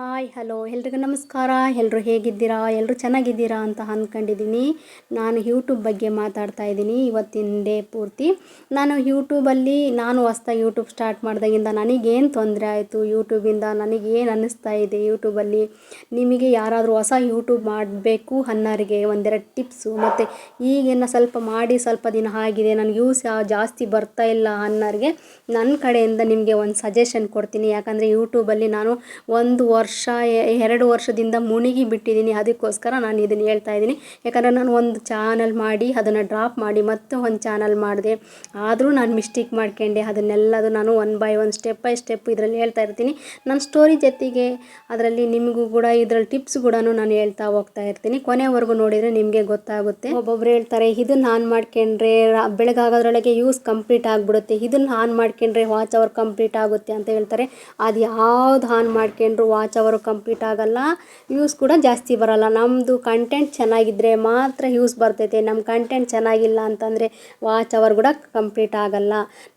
Hi, hello. ಎಲ್ರಿಗೂ ನಮಸ್ಕಾರ. ಎಲ್ಲರೂ ಹೇಗಿದ್ದೀರಾ? ಎಲ್ಲರೂ ಚೆನ್ನಾಗಿದ್ದೀರಾ ಅಂತ ಅಂದ್ಕೊಂಡಿದ್ದೀನಿ ನಾನು ಯೂಟ್ಯೂಬ್ ಬಗ್ಗೆ ಮಾತಾಡ್ತಾ ಇದ್ದೀನಿ ಇವತ್ತಿನ ಡೇ ಪೂರ್ತಿ. ನಾನು ಯೂಟ್ಯೂಬಲ್ಲಿ, ನಾನು ಹೊಸ್ದಾಗಿ ಯೂಟ್ಯೂಬ್ ಸ್ಟಾರ್ಟ್ ಮಾಡಿದಾಗಿಂದ ನನಗೇನು ತೊಂದರೆ ಆಯಿತು? ಯೂಟ್ಯೂಬಿಂದ ನನಗೇನು ಅನ್ನಿಸ್ತಾ ಇದೆ ಯೂಟ್ಯೂಬಲ್ಲಿ? ನಿಮಗೆ ಯಾರಾದರೂ ಹೊಸ ಯೂಟ್ಯೂಬ್ ಮಾಡಬೇಕು ಅನ್ನೋರಿಗೆ ಒಂದೆರಡು ಟಿಪ್ಸು. ಮತ್ತು ಈಗಿನ ಸ್ವಲ್ಪ ಮಾಡಿ, ಸ್ವಲ್ಪ ದಿನ ಆಗಿದೆ, ನನಗೆ ಯೂಸ್ ಜಾಸ್ತಿ ಬರ್ತಾ ಇಲ್ಲ ಅನ್ನೋರಿಗೆ ನನ್ನ ಕಡೆಯಿಂದ ನಿಮಗೆ ಒಂದು ಸಜೆಷನ್ ಕೊಡ್ತೀನಿ. ಯಾಕಂದರೆ ಯೂಟ್ಯೂಬಲ್ಲಿ ನಾನು ಒಂದು ವರ್ಷ ಎ- ಎರಡು ವರ್ಷದಿಂದ ಮುಣಿಗಿ ಬಿಟ್ಟಿದ್ದೀನಿ. ಅದಕ್ಕೋಸ್ಕರ ನಾನು ಇದನ್ನು ಹೇಳ್ತಾ ಇದ್ದೀನಿ. ಯಾಕಂದರೆ ನಾನು ಒಂದು ಚಾನಲ್ ಮಾಡಿ, ಅದನ್ನು ಡ್ರಾಪ್ ಮಾಡಿ ಮತ್ತೆ ಒಂದು ಚಾನಲ್ ಮಾಡಿದೆ. ಆದರೂ ನಾನು ಮಿಸ್ಟೇಕ್ ಮಾಡ್ಕೊಂಡೆ. ಅದನ್ನೆಲ್ಲದು ನಾನು one by one step by step ಇದರಲ್ಲಿ ಹೇಳ್ತಾ ಇರ್ತೀನಿ. ನನ್ನ ಸ್ಟೋರಿ ಜೊತೆಗೆ ಅದರಲ್ಲಿ ನಿಮಗೂ ಕೂಡ, ಇದರಲ್ಲಿ ಟಿಪ್ಸ್ ಕೂಡ ನಾನು ಹೇಳ್ತಾ ಹೋಗ್ತಾ ಇರ್ತೀನಿ. ಕೊನೆವರೆಗೂ ನೋಡಿದರೆ ನಿಮಗೆ ಗೊತ್ತಾಗುತ್ತೆ. ಒಬ್ಬೊಬ್ರು ಹೇಳ್ತಾರೆ, ಇದನ್ನು ಆನ್ ಮಾಡ್ಕೊಂಡ್ರೆ ಬೆಳಗಾಗೋದ್ರೊಳಗೆ ಯೂಸ್ ಕಂಪ್ಲೀಟ್ ಆಗಿಬಿಡುತ್ತೆ. ಇದನ್ನು ಆನ್ ಮಾಡ್ಕೊಂಡ್ರೆ ವಾಚ್ ಅವರ್ ಕಂಪ್ಲೀಟ್ ಆಗುತ್ತೆ ಅಂತ ಹೇಳ್ತಾರೆ. ಅದು ಯಾವ್ದು ಆನ್ ಮಾಡ್ಕೊಂಡ್ರು ವಾಚ್ ಅವರು ಕಂಪ್ಲೀಟ್ ಆಗಲ್ಲ. ವ್ಯೂಸ್ ಕೂಡ ಜಾಸ್ತಿ ಬರಲ್ಲ. ನಮ್ಮದು ಕಂಟೆಂಟ್ ಚೆನ್ನಾಗಿದ್ದರೆ ಮಾತ್ರ ಯೂಸ್ ಬರ್ತೈತೆ. ನಮ್ಮ ಕಂಟೆಂಟ್ ಚೆನ್ನಾಗಿಲ್ಲ ಅಂತಂದರೆ ವಾಚ್ ಅವರ್ ಕೂಡ ಕಂಪ್ಲೀಟ್ ಆಗಲ್ಲ.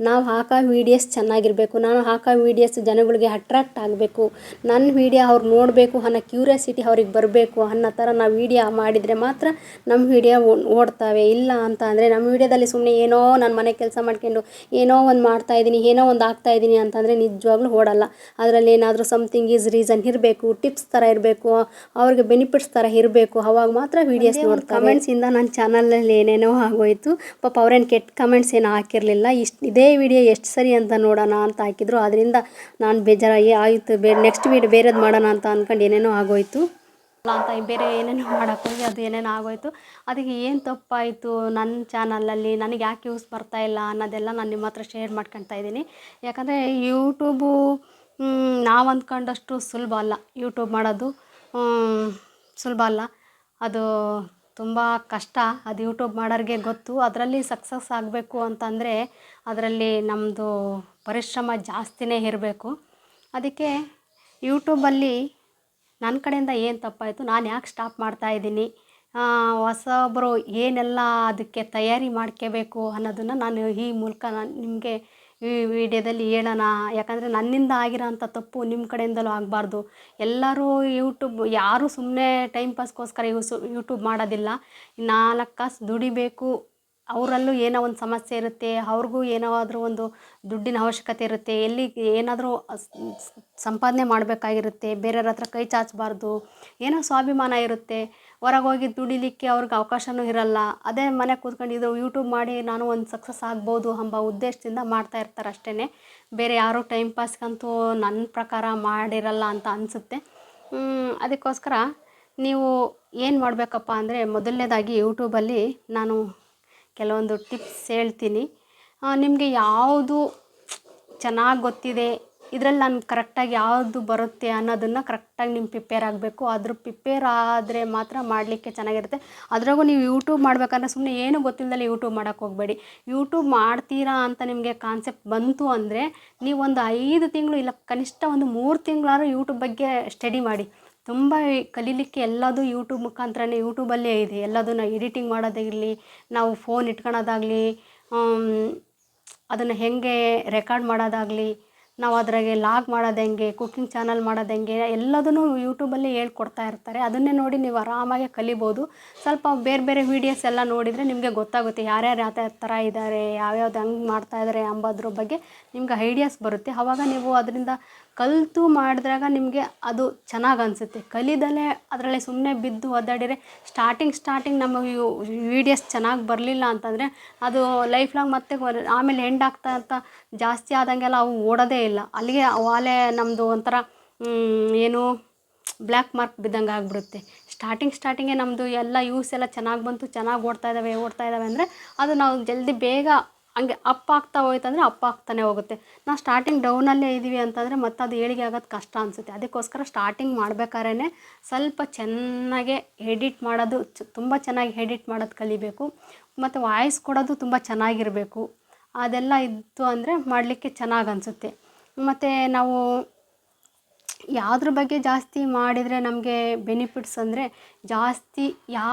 ನಾವು ಹಾಕೋ ವೀಡಿಯೋಸ್ ಚೆನ್ನಾಗಿರಬೇಕು. ನಾನು ಹಾಕೋ ವೀಡಿಯೋಸ್ ಜನಗಳಿಗೆ ಅಟ್ರಾಕ್ಟ್ ಆಗಬೇಕು. ನನ್ನ ವೀಡಿಯೋ ಅವ್ರು ನೋಡಬೇಕು ಅನ್ನೋ ಕ್ಯೂರಿಯಾಸಿಟಿ ಅವ್ರಿಗೆ ಬರಬೇಕು ಅನ್ನೋ ಥರ ನಾವು ವೀಡಿಯೋ ಮಾಡಿದರೆ ಮಾತ್ರ ನಮ್ಮ ವೀಡಿಯೋ ಓಡ್ತಾವೆ. ಇಲ್ಲ ಅಂತ ಅಂದರೆ ನಮ್ಮ ವೀಡಿಯೋದಲ್ಲಿ ಸುಮ್ಮನೆ ಏನೋ ನಾನು ಮನೆ ಕೆಲಸ ಮಾಡ್ಕೊಂಡು ಏನೋ ಒಂದು ಮಾಡ್ತಾ ಇದ್ದೀನಿ ಏನೋ ಒಂದು ಆಗ್ತಾ ಇದ್ದೀನಿ ಅಂತಂದರೆ ನಿಜವಾಗ್ಲೂ ಓಡಲ್ಲ. ಅದರಲ್ಲಿ ಏನಾದರೂ ಸಮಥಿಂಗ್ ಈಸ್ ರೀಸನ್ ಇರಬೇಕು ಟಿಪ್ಸ್ ಥರ ಇರಬೇಕು ಅವ್ರಿಗೆ ಬೆನಿಫಿಟ್ಸ್ ಥರ ಇರಬೇಕು ಅವಾಗ ಮಾತ್ರ ವೀಡಿಯೋಸ್ ನೋಡ್ತಾರೆ. ಕಮೆಂಟ್ಸಿಂದ ನನ್ನ ಚಾನಲಲ್ಲಿ ಏನೇನೋ ಆಗೋಯ್ತು. ಪಾಪ ಅವ್ರೇನು ಕೆಟ್ಟ ಕಮೆಂಟ್ಸ್ ಏನು ಹಾಕಿರಲಿಲ್ಲ. ಇಷ್ಟು ಇದೇ ವಿಡಿಯೋ ಎಷ್ಟು ಸರಿ ಅಂತ ನೋಡೋಣ ಅಂತ ಹಾಕಿದ್ರು. ಅದರಿಂದ ನಾನು ಬೇಜಾರಾಗಿ ಆಯಿತು ಬೇ ನೆಕ್ಸ್ಟ್ ವೀಡಿಯೋ ಬೇರೆದು ಮಾಡೋಣ ಅಂತ ಅಂದ್ಕೊಂಡು ಏನೇನೋ ಆಗೋಯಿತು. ಅಂತ ಬೇರೆ ಏನೇನೋ ಮಾಡೋಕ್ಕೋಗಿ ಅದು ಏನೇನೋ ಆಗೋಯ್ತು. ಅದಕ್ಕೆ ಏನು ತಪ್ಪಾಯಿತು ನನ್ನ ಚಾನಲಲ್ಲಿ ನನಗೆ ಯಾಕೆ ಯೂಸ್ ಬರ್ತಾ ಇಲ್ಲ ಅನ್ನೋದೆಲ್ಲ ನಾನು ನಿಮ್ಮ ಹತ್ರ ಶೇರ್ ಮಾಡ್ಕೊತಾ ಇದ್ದೀನಿ. ಯಾಕಂದರೆ ಯೂಟ್ಯೂಬು ನಾವು ಅಂದ್ಕೊಂಡಷ್ಟು ಸುಲಭ ಅಲ್ಲ. ಯೂಟ್ಯೂಬ್ ಮಾಡೋದು ಸುಲಭ ಅಲ್ಲ. ಅದು ತುಂಬ ಕಷ್ಟ. ಅದು ಯೂಟ್ಯೂಬ್ ಮಾಡೋರಿಗೆ ಗೊತ್ತು. ಅದರಲ್ಲಿ ಸಕ್ಸಸ್ ಆಗಬೇಕು ಅಂತಂದರೆ ಅದರಲ್ಲಿ ನಮ್ಮದು ಪರಿಶ್ರಮ ಜಾಸ್ತಿನೇ ಇರಬೇಕು. ಅದಕ್ಕೆ ಯೂಟ್ಯೂಬಲ್ಲಿ ನನ್ನ ಕಡೆಯಿಂದ ಏನು ತಪ್ಪಾಯಿತು? ನಾನು ಯಾಕೆ ಸ್ಟಾಪ್ ಮಾಡ್ತಾ ಇದ್ದೀನಿ? ಹೊಸೊಬ್ಬರು ಏನೆಲ್ಲ ಅದಕ್ಕೆ ತಯಾರಿ ಮಾಡ್ಕೋಬೇಕು ಅನ್ನೋದನ್ನು ನಾನು ಈ ಮೂಲಕ ನಾನು ನಿಮಗೆ ಈ ವಿಡಿಯೋದಲ್ಲಿ ಹೇಳೋಣ, ಯಾಕಂದರೆ ನನ್ನಿಂದ ಆಗಿರೋಂಥ ತಪ್ಪು ನಿಮ್ಮ ಕಡೆಯಿಂದಲೂ ಆಗಬಾರ್ದು. ಎಲ್ಲರೂ ಯೂಟ್ಯೂಬ್ ಯಾರೂ ಸುಮ್ಮನೆ ಟೈಮ್ ಪಾಸ್ಗೋಸ್ಕರ ಯೂಸು ಯೂಟ್ಯೂಬ್ ಮಾಡೋದಿಲ್ಲ. ನಾಲ್ಕು ಕಾಸು ದುಡಿಬೇಕು. ಅವರಲ್ಲೂ ಏನೋ ಒಂದು ಸಮಸ್ಯೆ ಇರುತ್ತೆ, ಅವ್ರಿಗೂ ಏನಾದರೂ ಒಂದು ದುಡ್ಡಿನ ಅವಶ್ಯಕತೆ ಇರುತ್ತೆ. ಎಲ್ಲಿ ಏನಾದರೂ ಸಂಪಾದನೆ ಮಾಡಬೇಕಾಗಿರುತ್ತೆ, ಬೇರೆಯವ್ರ ಹತ್ರ ಕೈ ಚಾಚಬಾರ್ದು, ಏನೋ ಸ್ವಾಭಿಮಾನ ಇರುತ್ತೆ. ಹೊರಗೆ ಹೋಗಿ ದುಡಿಲಿಕ್ಕೆ ಅವ್ರಿಗೆ ಅವಕಾಶನೂ ಇರಲ್ಲ. ಅದೇ ಮನೆ ಕೂತ್ಕೊಂಡು ಇದು ಯೂಟ್ಯೂಬ್ ಮಾಡಿ ನಾನು ಒಂದು ಸಕ್ಸಸ್ ಆಗ್ಬೋದು ಎಂಬ ಉದ್ದೇಶದಿಂದ ಮಾಡ್ತಾ ಇರ್ತಾರೆ ಅಷ್ಟೇ ಬೇರೆ ಯಾರೂ ಟೈಮ್ ಪಾಸ್ಗಂತೂ ನನ್ನ ಪ್ರಕಾರ ಮಾಡಿರಲ್ಲ ಅಂತ ಅನಿಸುತ್ತೆ. ಅದಕ್ಕೋಸ್ಕರ ನೀವು ಏನು ಮಾಡಬೇಕಪ್ಪ ಅಂದರೆ ಮೊದಲನೇದಾಗಿ ಯೂಟ್ಯೂಬಲ್ಲಿ ನಾನು ಕೆಲವೊಂದು ಟಿಪ್ಸ್ ಹೇಳ್ತೀನಿ. ನಿಮಗೆ ಯಾವುದು ಚೆನ್ನಾಗಿ ಗೊತ್ತಿದೆ ಇದರಲ್ಲಿ ನಾನು ಕರೆಕ್ಟಾಗಿ ಯಾವುದು ಬರುತ್ತೆ ಅನ್ನೋದನ್ನು ಕರೆಕ್ಟಾಗಿ ನಿಮ್ಮ ಪ್ರಿಪೇರ್ ಆಗಬೇಕು. ಅದ್ರ ಪ್ರಿಪೇರ್ ಆದರೆ ಮಾತ್ರ ಮಾಡಲಿಕ್ಕೆ ಚೆನ್ನಾಗಿರುತ್ತೆ. ಅದ್ರಾಗೂ ನೀವು ಯೂಟ್ಯೂಬ್ ಮಾಡ್ಬೇಕಂದ್ರೆ ಸುಮ್ಮನೆ ಏನು ಗೊತ್ತಿಲ್ಲದಲ್ಲಿ ಯೂಟ್ಯೂಬ್ ಮಾಡೋಕ್ಕೆ ಹೋಗಬೇಡಿ. ಯೂಟ್ಯೂಬ್ ಮಾಡ್ತೀರಾ ಅಂತ ನಿಮಗೆ ಕಾನ್ಸೆಪ್ಟ್ ಬಂತು ಅಂದರೆ ನೀವು ಒಂದು ಐದು ತಿಂಗಳು ಇಲ್ಲ ಕನಿಷ್ಠ ಒಂದು ಮೂರು ತಿಂಗಳಾದ್ರೂ ಯೂಟ್ಯೂಬ್ ಬಗ್ಗೆ ಸ್ಟಡಿ ಮಾಡಿ. ತುಂಬ ಕಲೀಲಿಕ್ಕೆ ಎಲ್ಲದೂ ಯೂಟ್ಯೂಬ್ ಮುಖಾಂತರನೇ ಯೂಟ್ಯೂಬಲ್ಲೇ ಇದೆ. ಎಲ್ಲದನ್ನು ಎಡಿಟಿಂಗ್ ಮಾಡೋದಾಗಿರಲಿ ನಾವು ಫೋನ್ ಇಟ್ಕೊಳೋದಾಗಲಿ ಅದನ್ನು ಹೇಗೆ ರೆಕಾರ್ಡ್ ಮಾಡೋದಾಗಲಿ ನಾವು ಅದ್ರಾಗೆ ಲಾಗ್ ಮಾಡೋದು ಹೆಂಗೆ ಕುಕ್ಕಿಂಗ್ ಚಾನಲ್ ಮಾಡೋದು ಹೆಂಗೆ, ಎಲ್ಲದನ್ನು ಯೂಟ್ಯೂಬಲ್ಲಿ ಹೇಳ್ಕೊಡ್ತಾ ಇರ್ತಾರೆ. ಅದನ್ನೇ ನೋಡಿ ನೀವು ಆರಾಮಾಗಿ ಕಲಿಬೋದು. ಸ್ವಲ್ಪ ಬೇರೆ ಬೇರೆ ವೀಡಿಯೋಸ್ ಎಲ್ಲ ನೋಡಿದರೆ ನಿಮಗೆ ಗೊತ್ತಾಗುತ್ತೆ ಯಾರ್ಯಾರು ಯಾವ ಥರ ಇದ್ದಾರೆ ಯಾವ್ಯಾವ್ದು ಹಂಗೆ ಮಾಡ್ತಾ ಇದ್ದಾರೆ ಅಂಬೋದ್ರ ಬಗ್ಗೆ ನಿಮ್ಗೆ ಐಡಿಯಾಸ್ ಬರುತ್ತೆ. ಆವಾಗ ನೀವು ಅದರಿಂದ ಕಲಿತು ಮಾಡಿದಾಗ ನಿಮಗೆ ಅದು ಚೆನ್ನಾಗಿ ಅನಿಸುತ್ತೆ. ಕಲಿದಲೇ ಅದರಲ್ಲೇ ಸುಮ್ಮನೆ ಬಿದ್ದು ಒದ್ದಾಡಿದರೆ ಸ್ಟಾರ್ಟಿಂಗ್ ಸ್ಟಾರ್ಟಿಂಗ್ ನಮ್ಮ ವೀಡಿಯೋಸ್ ಚೆನ್ನಾಗಿ ಬರಲಿಲ್ಲ ಅಂತಂದರೆ ಅದು ಲೈಫ್ ಲಾಂಗ್ ಮತ್ತೆ ಆಮೇಲೆ ಎಂಡ್ ಆಗ್ತಾ ಅಂತ ಜಾಸ್ತಿ ಆದಂಗೆಲ್ಲ ಅವು ಓಡೋದೇ ಇಲ್ಲ. ಅಲ್ಲಿಗೆ ವಾಲೆ ನಮ್ಮದು ಒಂಥರ ಏನು ಬ್ಲ್ಯಾಕ್ ಮಾರ್ಕ್ ಬಿದ್ದಂಗೆ ಆಗಿಬಿಡುತ್ತೆ. ಸ್ಟಾರ್ಟಿಂಗ್ ಸ್ಟಾರ್ಟಿಂಗೇ ನಮ್ಮದು ಎಲ್ಲ ಯೂಸ್ ಎಲ್ಲ ಚೆನ್ನಾಗಿ ಬಂತು, ಚೆನ್ನಾಗಿ ಓಡ್ತಾ ಇದ್ದಾವೆ ಓಡ್ತಾ ಇದ್ದಾವೆ ಅಂದರೆ ಅದು ನಾವು ಜಲ್ದಿ ಬೇಗ ಹಂಗೆ ಅಪ್ ಆಗ್ತಾ ಹೋಯ್ತಂದರೆ ಅಪ್ ಆಗ್ತಾನೆ ಹೋಗುತ್ತೆ. ನಾವು ಸ್ಟಾರ್ಟಿಂಗ್ ಡೌನಲ್ಲೇ ಇದ್ದೀವಿ ಅಂತಂದರೆ ಮತ್ತೆ ಅದು ಏಳಿಗೆ ಆಗೋದು ಕಷ್ಟ ಅನಿಸುತ್ತೆ. ಅದಕ್ಕೋಸ್ಕರ ಸ್ಟಾರ್ಟಿಂಗ್ ಮಾಡ್ಬೇಕಾದ್ರೆ ಸ್ವಲ್ಪ ಚೆನ್ನಾಗೆ ಎಡಿಟ್ ಮಾಡೋದು ಚ ತುಂಬ ಚೆನ್ನಾಗಿ ಎಡಿಟ್ ಮಾಡೋದು ಕಲಿಬೇಕು. ಮತ್ತು ವಾಯ್ಸ್ ಕೊಡೋದು ತುಂಬ ಚೆನ್ನಾಗಿರಬೇಕು. ಅದೆಲ್ಲ ಇತ್ತು ಅಂದರೆ ಮಾಡಲಿಕ್ಕೆ ಚೆನ್ನಾಗಿ ಅನಿಸುತ್ತೆ. ಮತ್ತು ನಾವು ಯಾವುದ್ರ ಬಗ್ಗೆ ಜಾಸ್ತಿ ಮಾಡಿದರೆ ನಮಗೆ ಬೆನಿಫಿಟ್ಸ್ ಅಂದರೆ ಜಾಸ್ತಿ ಯಾ,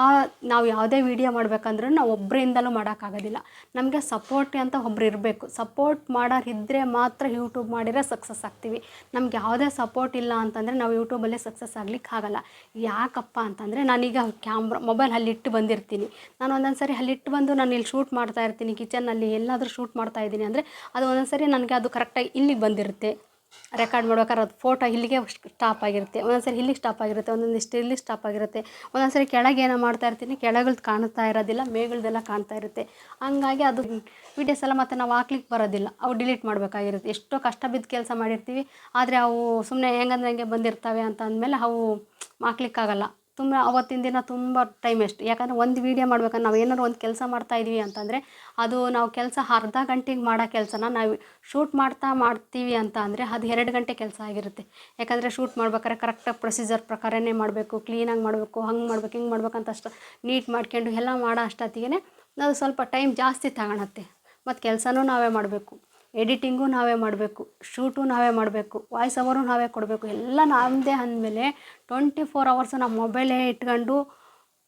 ನಾವು ಯಾವುದೇ ವೀಡಿಯೋ ಮಾಡಬೇಕಂದ್ರೂ ನಾವು ಒಬ್ಬರಿಂದಲೂ ಮಾಡೋಕ್ಕಾಗೋದಿಲ್ಲ. ನಮಗೆ ಸಪೋರ್ಟ್ ಅಂತ ಒಬ್ರು ಇರಬೇಕು. ಸಪೋರ್ಟ್ ಮಾಡೋರು ಇದ್ದರೆ ಮಾತ್ರ ಯೂಟ್ಯೂಬ್ ಮಾಡಿದರೆ ಸಕ್ಸಸ್ ಆಗ್ತೀವಿ. ನಮ್ಗೆ ಯಾವುದೇ ಸಪೋರ್ಟ್ ಇಲ್ಲ ಅಂತಂದರೆ ನಾವು ಯೂಟ್ಯೂಬಲ್ಲೇ ಸಕ್ಸಸ್ ಆಗಲಿಕ್ಕೆ ಆಗಲ್ಲ. ಯಾಕಪ್ಪ ಅಂತಂದರೆ ನಾನೀಗ ಕ್ಯಾಮ್ರಾ ಮೊಬೈಲ್ ಅಲ್ಲಿಟ್ಟು ಬಂದಿರ್ತೀನಿ. ನಾನು ಒಂದೊಂದು ಸರಿ ಅಲ್ಲಿಟ್ಟು ಬಂದು ನಾನು ಇಲ್ಲಿ ಶೂಟ್ ಮಾಡ್ತಾ ಇರ್ತೀನಿ ಕಿಚನ್ನಲ್ಲಿ ಎಲ್ಲಾದರೂ ಶೂಟ್ ಮಾಡ್ತಾ ಇದ್ದೀನಿ ಅಂದರೆ ಅದು ಒಂದೊಂದು ಸರಿ ನನಗೆ ಅದು ಕರೆಕ್ಟಾಗಿ ಇಲ್ಲಿಗೆ ಬಂದಿರುತ್ತೆ. ರೆಕಾರ್ಡ್ ಮಾಡ್ಬೇಕಾದ್ರೆ ಅದು ಫೋಟೋ ಇಲ್ಲಿಗೆ ಸ್ಟಾಪ್ ಆಗಿರುತ್ತೆ. ಒಂದೊಂದ್ಸರಿ ಇಲ್ಲಿಗೆ ಸ್ಟಾಪ್ ಆಗಿರುತ್ತೆ ಒಂದೊಂದಿಷ್ಟು ಇಲ್ಲಿ ಸ್ಟಾಪ್ ಆಗಿರುತ್ತೆ. ಒಂದೊಂದು ಸರಿ ಕೆಳಗೆ ಏನೋ ಮಾಡ್ತಾ ಇರ್ತೀನಿ, ಕೆಳಗಳ್ದು ಕಾಣ್ತಾ ಇರೋದಿಲ್ಲ, ಮೇಗಳ್ದೆಲ್ಲ ಕಾಣ್ತಾ ಇರುತ್ತೆ. ಹಂಗಾಗಿ ಅದು ವೀಡಿಯೋಸ್ ಎಲ್ಲ ಮತ್ತೆ ನಾವು ಹಾಕ್ಲಿಕ್ಕೆ ಬರೋದಿಲ್ಲ. ಅವು ಡಿಲೀಟ್ ಮಾಡಬೇಕಾಗಿರುತ್ತೆ. ಎಷ್ಟೋ ಕಷ್ಟ ಬಿದ್ದು ಕೆಲಸ ಮಾಡಿರ್ತೀವಿ, ಆದರೆ ಅವು ಸುಮ್ಮನೆ ಹೆಂಗಂದ್ರೆ ಹಂಗೆ ಬಂದಿರ್ತವೆ ಅಂತ ಅಂದಮೇಲೆ ಅವು ಹಾಕ್ಲಿಕ್ಕಾಗಲ್ಲ. ತುಂಬ ಅವತ್ತಿನ ದಿನ ತುಂಬ ಟೈಮ್ ವೇಸ್ಟ್ ಯಾಕಂದರೆ ಒಂದು ವೀಡಿಯೋ ಮಾಡ್ಬೇಕಂದ್ರೆ ನಾವು ಏನಾದ್ರು ಒಂದು ಕೆಲಸ ಮಾಡ್ತಾ ಇದ್ದೀವಿ ಅಂತಂದರೆ ಅದು ನಾವು ಕೆಲಸ ಅರ್ಧ ಗಂಟೆಗೆ ಮಾಡೋ ಕೆಲಸನ ನಾವು ಶೂಟ್ ಮಾಡ್ತಾ ಮಾಡ್ತೀವಿ ಅಂತ ಅಂದರೆ ಅದು ಎರಡು ಗಂಟೆ ಕೆಲಸ ಆಗಿರುತ್ತೆ. ಯಾಕಂದರೆ ಶೂಟ್ ಮಾಡ್ಬೇಕಾದ್ರೆ ಕರೆಕ್ಟಾಗಿ ಪ್ರೊಸೀಜರ್ ಪ್ರಕಾರನೇ ಮಾಡಬೇಕು ಕ್ಲೀನಾಗಿ ಮಾಡಬೇಕು, ಹಂಗೆ ಮಾಡ್ಬೇಕು, ಹಿಂಗೆ ಮಾಡ್ಬೇಕಂತ ಅಷ್ಟು ನೀಟ್ ಮಾಡ್ಕೊಂಡು ಎಲ್ಲ ಮಾಡೋ ಅಷ್ಟೊತ್ತಿಗೆ ಅದು ಸ್ವಲ್ಪ ಟೈಮ್ ಜಾಸ್ತಿ ತಗೊಳತ್ತೆ. ಮತ್ತು ಕೆಲಸನೂ ನಾವೇ ಮಾಡಬೇಕು. ಎಡಿಟಿಂಗು ನಾವೇ ಮಾಡಬೇಕು, ಶೂಟು ನಾವೇ ಮಾಡಬೇಕು ವಾಯ್ಸ್ ಓವರು ನಾವೇ ಕೊಡಬೇಕು, ಎಲ್ಲ ನಮ್ಮದೇ ಅಂದಮೇಲೆ ಟ್ವೆಂಟಿ ಫೋರ್ ಅವರ್ಸು ನಾವು ಮೊಬೈಲೇ ಇಟ್ಕೊಂಡು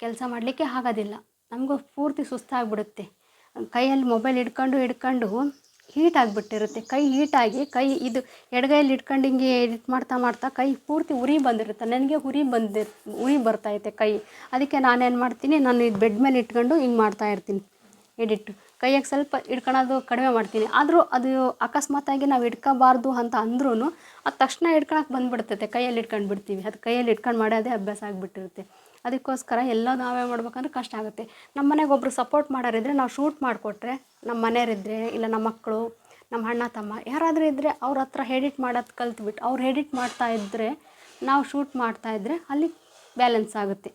ಕೆಲಸ ಮಾಡಲಿಕ್ಕೆ ಆಗೋದಿಲ್ಲ. ನಮಗೂ ಪೂರ್ತಿ ಸುಸ್ತಾಗಿಬಿಡುತ್ತೆ. ಕೈಯಲ್ಲಿ ಮೊಬೈಲ್ ಹಿಡ್ಕೊಂಡು ಹಿಡ್ಕೊಂಡು ಹೀಟ್ ಆಗಿಬಿಟ್ಟಿರುತ್ತೆ. ಕೈ ಹೀಟಾಗಿ ಕೈ ಇದು ಎಡಗೈಯಲ್ಲಿ ಇಟ್ಕೊಂಡು ಹಿಂಗೆ ಎಡಿಟ್ ಮಾಡ್ತಾ ಮಾಡ್ತಾ ಕೈ ಪೂರ್ತಿ ಉರಿ ಬಂದಿರುತ್ತೆ. ನನಗೆ ಉರಿ ಬಂದಿ, ಉರಿ ಬರ್ತೈತೆ ಕೈ. ಅದಕ್ಕೆ ನಾನೇನು ಮಾಡ್ತೀನಿ, ನಾನು ಇದು ಬೆಡ್ ಮೇಲೆ ಇಟ್ಕೊಂಡು ಹಿಂಗೆ ಮಾಡ್ತಾ ಇರ್ತೀನಿ. ಎಡಿಟ್ಟು ಕೈಯಾಗ ಸ್ವಲ್ಪ ಹಿಡ್ಕೊಳೋದು ಕಡಿಮೆ ಮಾಡ್ತೀನಿ. ಆದರೂ ಅದು ಅಕಸ್ಮಾತಾಗಿ ನಾವು ಹಿಡ್ಕೋಬಾರ್ದು ಅಂತ ಅಂದ್ರೂ ಅದು ತಕ್ಷಣ ಹಿಡ್ಕೊಳಕ್ಕೆ ಬಂದುಬಿಡ್ತೈತೆ. ಕೈಯಲ್ಲಿ ಇಟ್ಕೊಂಡು ಬಿಡ್ತೀವಿ. ಅದು ಕೈಯಲ್ಲಿ ಹಿಡ್ಕೊಂಡು ಮಾಡೋದೇ ಅಭ್ಯಾಸ ಆಗಿಬಿಟ್ಟಿರುತ್ತೆ. ಅದಕ್ಕೋಸ್ಕರ ಎಲ್ಲ ನಾವೇ ಮಾಡ್ಬೇಕಂದ್ರೆ ಕಷ್ಟ ಆಗುತ್ತೆ. ನಮ್ಮ ಮನೆಗೆ ಒಬ್ಬರು ಸಪೋರ್ಟ್ ಮಾಡೋರಿದ್ರೆ ನಾವು ಶೂಟ್ ಮಾಡಿಕೊಟ್ರೆ ನಮ್ಮ ಮನೆಯವರಿದ್ದರೆ ಇಲ್ಲ ನಮ್ಮ ಮಕ್ಕಳು ನಮ್ಮ ಅಣ್ಣ, ತಮ್ಮ ಯಾರಾದರೂ ಇದ್ದರೆ ಅವ್ರ ಹತ್ರ ಎಡಿಟ್ ಮಾಡೋದು ಕಲ್ತ್ಬಿಟ್ಟು ಅವ್ರು ಎಡಿಟ್ ಮಾಡ್ತಾ ಇದ್ದರೆ ನಾವು ಶೂಟ್ ಮಾಡ್ತಾ ಇದ್ದರೆ ಅಲ್ಲಿ ಬ್ಯಾಲೆನ್ಸ್ ಆಗುತ್ತೆ.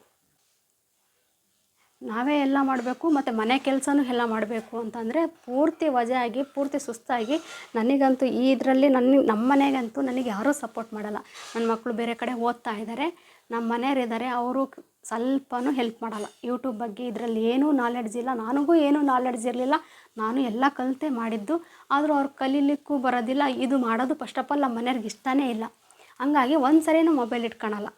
ನಾವೇ ಎಲ್ಲ ಮಾಡಬೇಕು, ಮತ್ತು ಮನೆ ಕೆಲಸನೂ ಎಲ್ಲ ಮಾಡಬೇಕು ಅಂತಂದರೆ ಪೂರ್ತಿ ವಜೆಯಾಗಿ ಪೂರ್ತಿ ಸುಸ್ತಾಗಿ ನನಗಂತೂ ಈ ಇದರಲ್ಲಿ ನನ್ನ ನಮ್ಮ ಮನೆಗಂತೂ ನನಗೆ ಯಾರೂ ಸಪೋರ್ಟ್ ಮಾಡಲ್ಲ. ನನ್ನ ಮಕ್ಕಳು ಬೇರೆ ಕಡೆ ಓದ್ತಾ ಇದ್ದಾರೆ ನಮ್ಮ ಮನೆಯವರಿದ್ದಾರೆ ಅವರು ಸ್ವಲ್ಪನೂ ಹೆಲ್ಪ್ ಮಾಡಲ್ಲ. ಯೂಟ್ಯೂಬ್ ಬಗ್ಗೆ ಇದರಲ್ಲಿ ಏನೂ ನಾಲೆಡ್ಜ್ ಇಲ್ಲ, ನನಗೂ ಏನೂ ನಾಲೆಡ್ಜ್ ಇರಲಿಲ್ಲ, ನಾನು ಎಲ್ಲ ಕಲಿತೆ ಮಾಡಿದ್ದು, ಆದರೂ ಅವ್ರು ಕಲೀಲಿಕ್ಕೂ ಬರೋದಿಲ್ಲ, ಇದು ಮಾಡೋದು ಫಸ್ಟ್ ಆಫ್ ಆಲ್ ನಮ್ಮ ಮನೆಯವ್ರಿಗೆ ಇಷ್ಟನೇ ಇಲ್ಲ. ಹಂಗಾಗಿ ಒಂದು ಸರಿನೂ ಮೊಬೈಲ್ ಇಟ್ಕೊಳಲ್ಲ.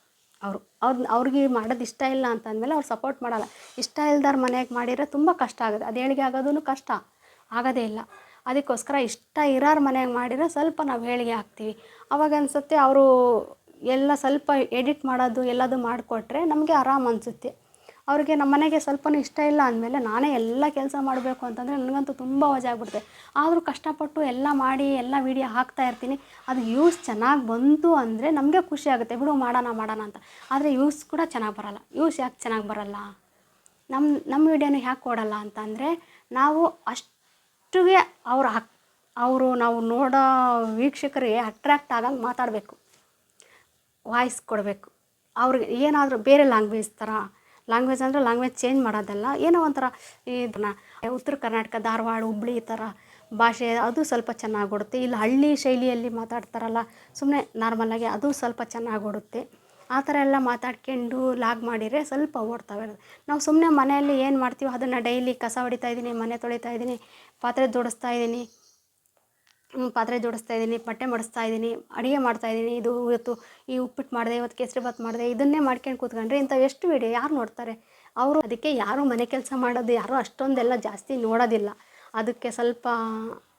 ಅವರು ಅವ್ರು ಅವ್ರಿಗೆ ಮಾಡೋದು ಇಷ್ಟ ಇಲ್ಲ ಅಂತ ಅಂತಂದಮೇಲೆ ಅವ್ರು ಸಪೋರ್ಟ್ ಮಾಡಲ್ಲ. ಇಷ್ಟ ಇಲ್ದಾರ ಮನೆಗೆ ಮಾಡಿದರೆ ತುಂಬ ಕಷ್ಟ ಆಗುತ್ತೆ. ಅದು ಹೇಳಿಗೆ ಆಗೋದೂ ಕಷ್ಟ. ಆಗೋದೇ ಇಲ್ಲ. ಅದಕ್ಕೋಸ್ಕರ ಇಷ್ಟ ಇರೋರ ಮನೆಯಾಗೆ ಮಾಡಿದರೆ ಸ್ವಲ್ಪ ನಾವು ಹೇಳಿಗೆ ಹಾಕ್ತೀವಿ ಅವಾಗ ಅನಿಸುತ್ತೆ ಅವರು ಎಲ್ಲ ಸ್ವಲ್ಪ ಎಡಿಟ್ ಮಾಡೋದು, ಎಲ್ಲದು ಮಾಡಿಕೊಟ್ರೆ ನಮಗೆ ಆರಾಮ ಅನಿಸುತ್ತೆ. ಅವ್ರಿಗೆ ನಮ್ಮ ಮನೆಗೆ ಸ್ವಲ್ಪನೂ ಇಷ್ಟ ಇಲ್ಲ ಅಂದಮೇಲೆ ನಾನೇ ಎಲ್ಲ ಕೆಲಸ ಮಾಡಬೇಕು ಅಂತಂದರೆ ನನಗಂತೂ ತುಂಬ ವಜಾ ಆಗಿಬಿಡುತ್ತೆ. ಆದರೂ ಕಷ್ಟಪಟ್ಟು ಎಲ್ಲ ಮಾಡಿ, ಎಲ್ಲ ವೀಡಿಯೋ ಹಾಕ್ತಾ ಇರ್ತೀನಿ. ಅದು ಯೂಸ್ ಚೆನ್ನಾಗಿ ಬಂತು ಅಂದರೆ ನಮಗೆ ಖುಷಿ ಆಗುತ್ತೆ. ಬಿಡು, ಮಾಡೋಣ ಮಾಡೋಣ ಅಂತ. ಆದರೆ ಯೂಸ್ ಕೂಡ ಚೆನ್ನಾಗಿ ಬರೋಲ್ಲ. ಯೂಸ್ ಯಾಕೆ ಚೆನ್ನಾಗಿ ಬರೋಲ್ಲ? ನಮ್ಮ ನಮ್ಮ ವೀಡಿಯೋನ ಯಾಕೆ ಕೊಡಲ್ಲ ಅಂತಂದರೆ ನಾವು ಅಷ್ಟಿಗೆ ಅವ್ರು ಹಾಕ್ ಅವರು ನಾವು ನೋಡೋ ವೀಕ್ಷಕರಿಗೆ ಅಟ್ರ್ಯಾಕ್ಟ್ ಆಗಂಗೆ ಮಾತಾಡಬೇಕು. ವಾಯ್ಸ್ ಕೊಡಬೇಕು. ಅವ್ರಿಗೆ ಏನಾದರೂ ಬೇರೆ ಲ್ಯಾಂಗ್ವೇಜ್ ಥರ ಲ್ಯಾಂಗ್ವೇಜ್ ಅಂದರೆ ಲ್ಯಾಂಗ್ವೇಜ್ ಚೇಂಜ್ ಮಾಡೋದಲ್ಲ. ಏನೋ ಒಂಥರ ಇದನ್ನ, ಉತ್ತರ ಕರ್ನಾಟಕ, ಧಾರವಾಡ, ಹುಬ್ಳಿ ಈ ಥರ ಭಾಷೆ ಅದು ಸ್ವಲ್ಪ ಚೆನ್ನಾಗಿ ಓಡುತ್ತೆ ಇಲ್ಲಿ ಹಳ್ಳಿ ಶೈಲಿಯಲ್ಲಿ ಮಾತಾಡ್ತಾರಲ್ಲ ಸುಮ್ಮನೆ ನಾರ್ಮಲಾಗಿ ಅದು ಸ್ವಲ್ಪ ಚೆನ್ನಾಗಿ ಓಡುತ್ತೆ ಆ ಥರ ಎಲ್ಲ ಮಾತಾಡ್ಕೊಂಡು ಲಾಗ್ ಮಾಡಿದರೆ ಸ್ವಲ್ಪ ಓಡ್ತಾವೆ. ನಾವು ಸುಮ್ಮನೆ ಮನೆಯಲ್ಲಿ ಏನು ಮಾಡ್ತೀವೋ ಅದನ್ನು ಡೈಲಿ ಕಸ ಹೊಡಿತಾ ಇದ್ದೀನಿ ಮನೆ ತೊಳಿತಾ ಇದ್ದೀನಿ ಪಾತ್ರೆ ದುಡಿಸ್ತಾ ಇದ್ದೀನಿ ಪಾತ್ರೆ ಜೋಡಿಸ್ತಾ ಇದ್ದೀನಿ, ಬಟ್ಟೆ ಮಡಿಸ್ತಾ ಇದ್ದೀನಿ, ಅಡುಗೆ ಮಾಡ್ತಾ ಇದ್ದೀನಿ. ಇದು ಇವತ್ತು ಈ ಉಪ್ಪಿಟ್ಟು ಮಾಡಿದೆ, ಇವತ್ತು ಕೇಸರಿ ಭಾತ್ ಮಾಡಿದೆ, ಇದನ್ನೇ ಮಾಡ್ಕೊಂಡು ಕೂತ್ಕೊಂಡ್ರೆ ಇಂಥವು ಎಷ್ಟು ವಿಡಿಯೋ ಯಾರು ನೋಡ್ತಾರೆ? ಅವರು ಅದಕ್ಕೆ ಯಾರು ಮನೆ ಕೆಲಸ ಮಾಡೋದು, ಯಾರು ಅಷ್ಟೊಂದೆಲ್ಲ ಜಾಸ್ತಿ ನೋಡೋದಿಲ್ಲ. ಅದಕ್ಕೆ ಸ್ವಲ್ಪ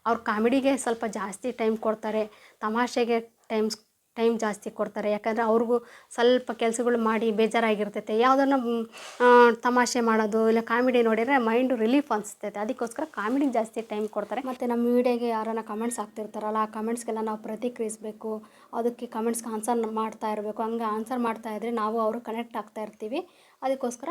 ಅವ್ರ ಕಾಮಿಡಿಗೆ ಸ್ವಲ್ಪ ಜಾಸ್ತಿ ಟೈಮ್ ಕೊಡ್ತಾರೆ, ತಮಾಷೆಗೆ ಟೈಮ್ಸ್ ಟೈಮ್ ಜಾಸ್ತಿ ಕೊಡ್ತಾರೆ. ಯಾಕಂದರೆ ಅವ್ರಿಗೂ ಸ್ವಲ್ಪ ಕೆಲಸಗಳು ಮಾಡಿ ಬೇಜಾರಾಗಿರ್ತೈತೆ. ಯಾವುದನ್ನ ತಮಾಷೆ ಮಾಡೋದು ಇಲ್ಲ ಕಾಮಿಡಿ ನೋಡಿದರೆ ಮೈಂಡು ರಿಲೀಫ್ ಅನಿಸ್ತೈತೆ. ಅದಕ್ಕೋಸ್ಕರ ಕಾಮಿಡಿಗೆ ಜಾಸ್ತಿ ಟೈಮ್ ಕೊಡ್ತಾರೆ. ಮತ್ತು ನಮ್ಮ ವೀಡಿಯೋಗೆ ಯಾರನ್ನ ಕಮೆಂಟ್ಸ್ ಹಾಕ್ತಿರ್ತಾರಲ್ಲ, ಆ ಕಮೆಂಟ್ಸ್ಗೆಲ್ಲ ನಾವು ಪ್ರತಿಕ್ರಿಯಿಸಬೇಕು. ಅದಕ್ಕೆ ಕಮೆಂಟ್ಸ್ಗೆ ಆನ್ಸರ್ ಮಾಡ್ತಾ ಇರಬೇಕು. ಹಂಗೆ ಆನ್ಸರ್ ಮಾಡ್ತಾ ಇದ್ದರೆ ನಾವು ಅವರು ಕನೆಕ್ಟ್ ಆಗ್ತಾ ಇರ್ತೀವಿ. ಅದಕ್ಕೋಸ್ಕರ